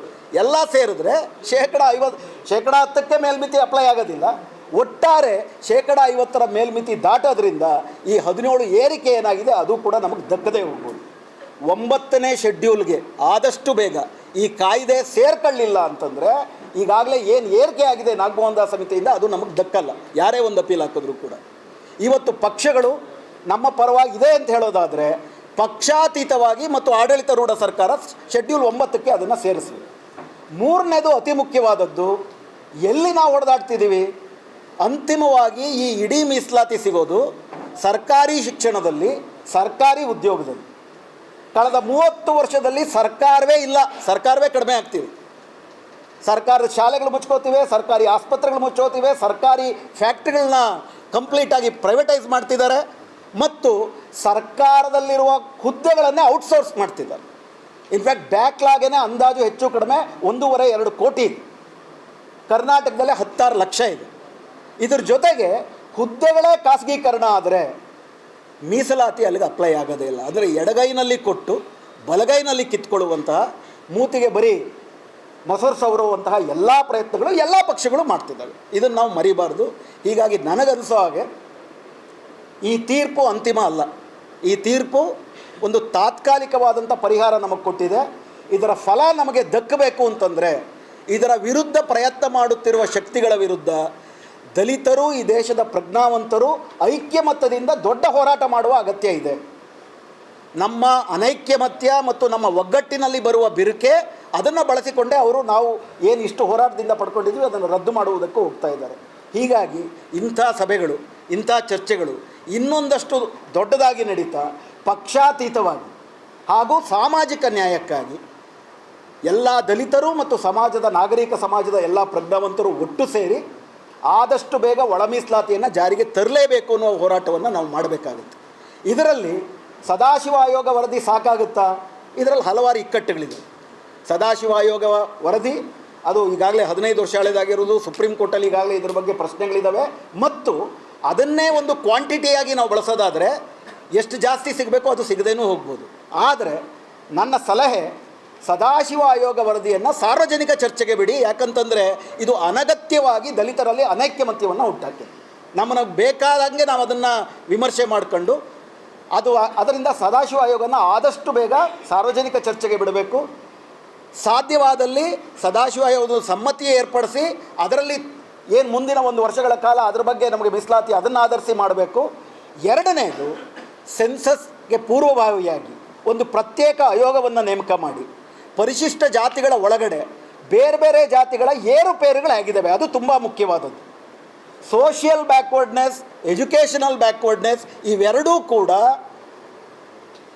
ಎಲ್ಲ ಸೇರಿದ್ರೆ ಶೇಕಡ ಐವತ್ತು, ಶೇಕಡ ಹತ್ತಕ್ಕೆ ಮೇಲ್ಮಿತಿ ಅಪ್ಲೈ ಆಗೋದಿಲ್ಲ. ಒಟ್ಟಾರೆ ಶೇಕಡ ಐವತ್ತರ ಮೇಲ್ಮಿತಿ ದಾಟೋದ್ರಿಂದ ಈ ಹದಿನೇಳು ಏರಿಕೆ ಏನಾಗಿದೆ ಅದು ಕೂಡ ನಮಗೆ ದಕ್ಕದೇ ಹೋಗ್ಬೋದು. ಒಂಬತ್ತನೇ ಶೆಡ್ಯೂಲ್ಗೆ ಆದಷ್ಟು ಬೇಗ ಈ ಕಾಯ್ದೆ ಸೇರ್ಕೊಳ್ಳಿಲ್ಲ ಅಂತಂದರೆ ಈಗಾಗಲೇ ಏನು ಏರಿಕೆ ಆಗಿದೆ ನಾಗಮೋಹನ್ ದಾಸ್ ಸಮಿತಿಯಿಂದ ಅದು ನಮಗೆ ದಕ್ಕಲ್ಲ. ಯಾರೇ ಒಂದು ಅಪೀಲ್ ಹಾಕಿದ್ರು ಕೂಡ. ಇವತ್ತು ಪಕ್ಷಗಳು ನಮ್ಮ ಪರವಾಗಿ ಇದೆ ಅಂತ ಹೇಳೋದಾದರೆ ಪಕ್ಷಾತೀತವಾಗಿ ಮತ್ತು ಆಡಳಿತಾರೂಢ ಸರ್ಕಾರ ಶೆಡ್ಯೂಲ್ ಒಂಬತ್ತಕ್ಕೆ ಅದನ್ನು ಸೇರಿಸಿದೆ ಮೂರನೇದು ಅತಿ ಮುಖ್ಯವಾದದ್ದು, ಎಲ್ಲಿ ನಾವು ಹೊಡೆದಾಡ್ತಿದ್ದೀವಿ? ಅಂತಿಮವಾಗಿ ಈ ಇಡೀ ಮೀಸಲಾತಿ ಸಿಗೋದು ಸರ್ಕಾರಿ ಶಿಕ್ಷಣದಲ್ಲಿ, ಸರ್ಕಾರಿ ಉದ್ಯೋಗದಲ್ಲಿ. ಕಳೆದ ಮೂವತ್ತು ವರ್ಷದಲ್ಲಿ ಸರ್ಕಾರವೇ ಇಲ್ಲ, ಸರ್ಕಾರವೇ ಕಡಿಮೆ ಆಗ್ತೀವಿ ಸರ್ಕಾರದ ಶಾಲೆಗಳು ಮುಚ್ಕೋತಿವೆ, ಸರ್ಕಾರಿ ಆಸ್ಪತ್ರೆಗಳು ಮುಚ್ಚೋತಿವೆ ಸರ್ಕಾರಿ ಫ್ಯಾಕ್ಟ್ರಿಗಳನ್ನ ಕಂಪ್ಲೀಟಾಗಿ ಪ್ರೈವೇಟೈಸ್ ಮಾಡ್ತಿದ್ದಾರೆ, ಮತ್ತು ಸರ್ಕಾರದಲ್ಲಿರುವ ಹುದ್ದೆಗಳನ್ನೇ ಔಟ್ಸೋರ್ಸ್ ಮಾಡ್ತಿದ್ದಾರೆ. ಇನ್ಫ್ಯಾಕ್ಟ್ ಬ್ಯಾಕ್ಲಾಗೇನೆ ಅಂದಾಜು ಹೆಚ್ಚು ಕಡಿಮೆ ಒಂದೂವರೆ ಎರಡು ಕೋಟಿ ಇದೆ. ಕರ್ನಾಟಕದಲ್ಲೇ ಹತ್ತಾರು ಲಕ್ಷ ಇದೆ. ಇದ್ರ ಜೊತೆಗೆ ಹುದ್ದೆಗಳೇ ಖಾಸಗೀಕರಣ ಆದರೆ ಮೀಸಲಾತಿ ಅಲ್ಲಿಗೆ ಅಪ್ಲೈ ಆಗೋದೇ ಇಲ್ಲ. ಅಂದರೆ ಎಡಗೈನಲ್ಲಿ ಕೊಟ್ಟು ಬಲಗೈನಲ್ಲಿ ಕಿತ್ಕೊಳ್ಳುವಂತಹ ಮೂತಿಗೆ ಬರೀ ಮೊಸರು ಸವರುವಂತಹ ಎಲ್ಲ ಪ್ರಯತ್ನಗಳು ಎಲ್ಲ ಪಕ್ಷಗಳು ಮಾಡ್ತಿದ್ದಾವೆ. ಇದನ್ನು ನಾವು ಮರಿಬಾರ್ದು. ಹೀಗಾಗಿ ನನಗನ್ಸೋ ಹಾಗೆ ಈ ತೀರ್ಪು ಅಂತಿಮ ಅಲ್ಲ. ಈ ತೀರ್ಪು ಒಂದು ತಾತ್ಕಾಲಿಕವಾದಂಥ ಪರಿಹಾರ ನಮಗೆ ಕೊಟ್ಟಿದೆ. ಇದರ ಫಲ ನಮಗೆ ದಕ್ಕಬೇಕು ಅಂತಂದರೆ ಇದರ ವಿರುದ್ಧ ಪ್ರಯತ್ನ ಮಾಡುತ್ತಿರುವ ಶಕ್ತಿಗಳ ವಿರುದ್ಧ ದಲಿತರು, ಈ ದೇಶದ ಪ್ರಜ್ಞಾವಂತರು ಐಕ್ಯಮತ್ತದಿಂದ ದೊಡ್ಡ ಹೋರಾಟ ಮಾಡುವ ಅಗತ್ಯ ಇದೆ. ನಮ್ಮ ಅನೈಕ್ಯಮತ್ಯ ಮತ್ತು ನಮ್ಮ ಒಗ್ಗಟ್ಟಿನಲ್ಲಿ ಬರುವ ಬಿರುಕೆ ಅದನ್ನು ಬಳಸಿಕೊಂಡೇ ಅವರು ನಾವು ಏನು ಇಷ್ಟು ಹೋರಾಟದಿಂದ ಪಡ್ಕೊಂಡಿದ್ವಿ ಅದನ್ನು ರದ್ದು ಮಾಡುವುದಕ್ಕೂ ಹೋಗ್ತಾ ಇದ್ದಾರೆ. ಹೀಗಾಗಿ ಇಂಥ ಸಭೆಗಳು, ಇಂಥ ಚರ್ಚೆಗಳು ಇನ್ನೊಂದಷ್ಟು ದೊಡ್ಡದಾಗಿ ನಡೀತಾ ಪಕ್ಷಾತೀತವಾಗಿ ಹಾಗೂ ಸಾಮಾಜಿಕ ನ್ಯಾಯಕ್ಕಾಗಿ ಎಲ್ಲ ದಲಿತರು ಮತ್ತು ಸಮಾಜದ ನಾಗರಿಕ ಸಮಾಜದ ಎಲ್ಲ ಪ್ರಜ್ಞಾವಂತರು ಒಟ್ಟು ಸೇರಿ ಆದಷ್ಟು ಬೇಗ ಒಳ ಮೀಸಲಾತಿಯನ್ನು ಜಾರಿಗೆ ತರಲೇಬೇಕು ಅನ್ನುವ ಹೋರಾಟವನ್ನು ನಾವು ಮಾಡಬೇಕಾಗುತ್ತೆ. ಇದರಲ್ಲಿ ಸದಾಶಿವ ಆಯೋಗ ವರದಿ ಸಾಕಾಗುತ್ತಾ? ಇದರಲ್ಲಿ ಹಲವಾರು ಇಕ್ಕಟ್ಟುಗಳಿದೆ ಸದಾಶಿವ ಆಯೋಗ ವರದಿ, ಅದು ಈಗಾಗಲೇ ಹದಿನೈದು ವರ್ಷ ಹಳೆಯದಾಗಿರೋದು ಸುಪ್ರೀಂ ಕೋರ್ಟಲ್ಲಿ ಈಗಾಗಲೇ ಇದರ ಬಗ್ಗೆ ಪ್ರಶ್ನೆಗಳಿದ್ದಾವೆ ಮತ್ತು ಅದನ್ನೇ ಒಂದು ಕ್ವಾಂಟಿಟಿಯಾಗಿ ನಾವು ಬಳಸೋದಾದರೆ ಎಷ್ಟು ಜಾಸ್ತಿ ಸಿಗಬೇಕೋ ಅದು ಸಿಗದೇನೂ ಹೋಗ್ಬೋದು. ಆದರೆ ನನ್ನ ಸಲಹೆ ಸದಾಶಿವ ಆಯೋಗ ವರದಿಯನ್ನು ಸಾರ್ವಜನಿಕ ಚರ್ಚೆಗೆ ಬಿಡಿ. ಯಾಕಂತಂದರೆ ಇದು ಅನಗತ್ಯವಾಗಿ ದಲಿತರಲ್ಲಿ ಅನೈಕ್ಯಮತ್ಯವನ್ನು ಹುಟ್ಟಾಕಿದೆ ನಮ್ಮನ್ನು ಬೇಕಾದಂಗೆ ನಾವು ಅದನ್ನು ವಿಮರ್ಶೆ ಮಾಡಿಕೊಂಡು, ಅದು ಅದರಿಂದ ಸದಾಶಿವ ಆಯೋಗನ ಆದಷ್ಟು ಬೇಗ ಸಾರ್ವಜನಿಕ ಚರ್ಚೆಗೆ ಬಿಡಬೇಕು. ಸಾಧ್ಯವಾದಲ್ಲಿ ಸದಾಶಿವ ಆಯೋಗದ ಸಮ್ಮತಿ ಏರ್ಪಡಿಸಿ, ಅದರಲ್ಲಿ ಏನು ಮುಂದಿನ ಒಂದು ವರ್ಷಗಳ ಕಾಲ ಅದರ ಬಗ್ಗೆ ನಮಗೆ ಮೀಸಲಾತಿ ಅದನ್ನು ಆಧರಿಸಿ ಮಾಡಬೇಕು. ಎರಡನೇದು ಸೆನ್ಸಸ್ಗೆ ಪೂರ್ವಭಾವಿಯಾಗಿ ಒಂದು ಪ್ರತ್ಯೇಕ ಆಯೋಗವನ್ನು ನೇಮಕ ಮಾಡಿ. ಪರಿಶಿಷ್ಟ ಜಾತಿಗಳ ಒಳಗಡೆ ಬೇರೆ ಬೇರೆ ಜಾತಿಗಳ ಏರುಪೇರುಗಳಾಗಿದ್ದಾವೆ. ಅದು ತುಂಬ ಮುಖ್ಯವಾದದ್ದು. ಸೋಷಿಯಲ್ ಬ್ಯಾಕ್ವರ್ಡ್ನೆಸ್, ಎಜುಕೇಷನಲ್ ಬ್ಯಾಕ್ವರ್ಡ್ನೆಸ್ ಇವೆರಡೂ ಕೂಡ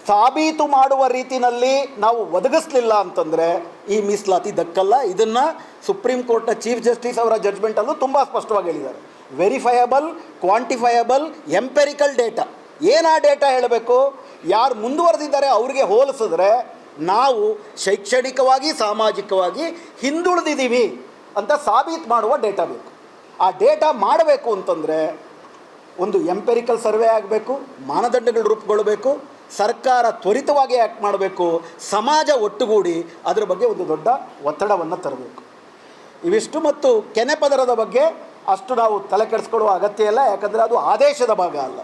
ಸಾಬೀತು ಮಾಡುವ ರೀತಿಯಲ್ಲಿ ನಾವು ಒದಗಿಸ್ಲಿಲ್ಲ ಅಂತಂದರೆ ಈ ಮೀಸಲಾತಿ ದಕ್ಕಲ್ಲ. ಇದನ್ನು ಸುಪ್ರೀಂ ಕೋರ್ಟ್ನ ಚೀಫ್ ಜಸ್ಟಿಸ್ ಅವರ ಜಡ್ಜ್ಮೆಂಟಲ್ಲೂ ತುಂಬ ಸ್ಪಷ್ಟವಾಗಿ ಹೇಳಿದ್ದಾರೆ. Verifiable, quantifiable, empirical data. ಏನು ಆ ಡೇಟಾ ಹೇಳಬೇಕು? ಯಾರು ಮುಂದುವರೆದಿದ್ದಾರೆ ಅವರಿಗೆ ಹೋಲಿಸಿದ್ರೆ ನಾವು ಶೈಕ್ಷಣಿಕವಾಗಿ, ಸಾಮಾಜಿಕವಾಗಿ ಹಿಂದುಳಿದಿದ್ದೀವಿ ಅಂತ ಸಾಬೀತು ಮಾಡುವ ಡೇಟಾ ಬೇಕು. ಆ ಡೇಟಾ ಮಾಡಬೇಕು ಅಂತಂದರೆ ಒಂದು ಎಂಪೆರಿಕಲ್ ಸರ್ವೆ ಆಗಬೇಕು, ಮಾನದಂಡಗಳು ರೂಪುಗೊಳ್ಳಬೇಕು ಸರ್ಕಾರ ತ್ವರಿತವಾಗಿ ಆ್ಯಕ್ಟ್ ಮಾಡಬೇಕು, ಸಮಾಜ ಒಟ್ಟುಗೂಡಿ ಅದರ ಬಗ್ಗೆ ಒಂದು ದೊಡ್ಡ ಒತ್ತಡವನ್ನು ತರಬೇಕು. ಇವಿಷ್ಟು ಮತ್ತು ಕೆನೆ ಪದರದ ಬಗ್ಗೆ ಅಷ್ಟು ನಾವು ತಲೆ ಕೆಡಿಸ್ಕೊಳ್ಳುವ ಅಗತ್ಯ ಇಲ್ಲ, ಯಾಕಂದರೆ ಅದು ಆದೇಶದ ಭಾಗ ಅಲ್ಲ.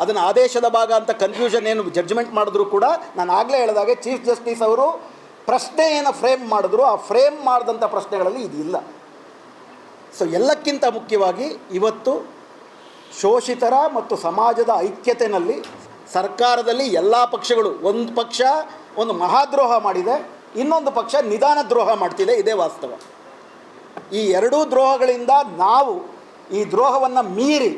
ಅದನ್ನು ಆದೇಶದ ಭಾಗ ಅಂತ ಕನ್ಫ್ಯೂಷನ್ ಏನು ಜಡ್ಜ್ಮೆಂಟ್ ಮಾಡಿದ್ರು ಕೂಡ ನಾನು ಆಗಲೇ ಹೇಳಿದಾಗೆ ಚೀಫ್ ಜಸ್ಟಿಸ್ ಅವರು ಪ್ರಶ್ನೆ ಏನು ಫ್ರೇಮ್ ಮಾಡಿದ್ರು. ಆ ಫ್ರೇಮ್ ಮಾಡಿದಂಥ ಪ್ರಶ್ನೆಗಳಲ್ಲಿ ಇದಿಲ್ಲ ಸೊ ಎಲ್ಲಕ್ಕಿಂತ ಮುಖ್ಯವಾಗಿ ಇವತ್ತು ಶೋಷಿತರ ಮತ್ತು ಸಮಾಜದ ಐಕ್ಯತೆಯಲ್ಲಿ ಸರ್ಕಾರದಲ್ಲಿ ಎಲ್ಲ ಪಕ್ಷಗಳು, ಒಂದು ಪಕ್ಷ ಒಂದು ಮಹಾದ್ರೋಹ ಮಾಡಿದೆ, ಇನ್ನೊಂದು ಪಕ್ಷ ನಿಧಾನ ದ್ರೋಹ ಮಾಡ್ತಿದೆ, ಇದೇ ವಾಸ್ತವ. ಈ ಎರಡೂ ದ್ರೋಹಗಳಿಂದ ನಾವು ಈ ದ್ರೋಹವನ್ನು ಮೀರಿ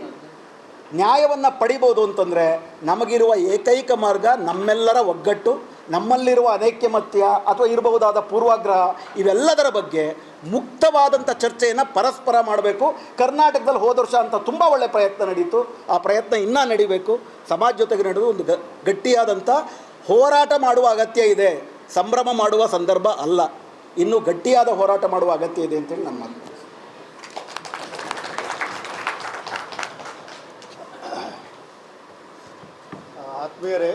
ನ್ಯಾಯವನ್ನು ಪಡಿಬೋದು ಅಂತಂದರೆ ನಮಗಿರುವ ಏಕೈಕ ಮಾರ್ಗ ನಮ್ಮೆಲ್ಲರ ಒಗ್ಗಟ್ಟು, ನಮ್ಮಲ್ಲಿರುವ ಅನೈಕ್ಯಮತ್ಯ ಅಥವಾ ಇರಬಹುದಾದ ಪೂರ್ವಾಗ್ರಹ ಇವೆಲ್ಲದರ ಬಗ್ಗೆ ಮುಕ್ತವಾದಂಥ ಚರ್ಚೆಯನ್ನು ಪರಸ್ಪರ ಮಾಡಬೇಕು. ಕರ್ನಾಟಕದಲ್ಲಿ ಹೋದ ವರ್ಷ ಅಂತ ತುಂಬ ಒಳ್ಳೆಯ ಪ್ರಯತ್ನ ನಡೀತು. ಆ ಪ್ರಯತ್ನ ಇನ್ನೂ ನಡಿಬೇಕು. ಸಮಾಜ ಜೊತೆಗೆ ನಡೆದು ಒಂದು ಗಟ್ಟಿಯಾದಂಥ ಹೋರಾಟ ಮಾಡುವ ಅಗತ್ಯ ಇದೆ. ಸಂಭ್ರಮ ಮಾಡುವ ಸಂದರ್ಭ ಅಲ್ಲ. ಇನ್ನೂ ಗಟ್ಟಿಯಾದ ಹೋರಾಟ ಮಾಡುವ ಅಗತ್ಯ ಇದೆ ಅಂತೇಳಿ ನಮ್ಮ വേറെ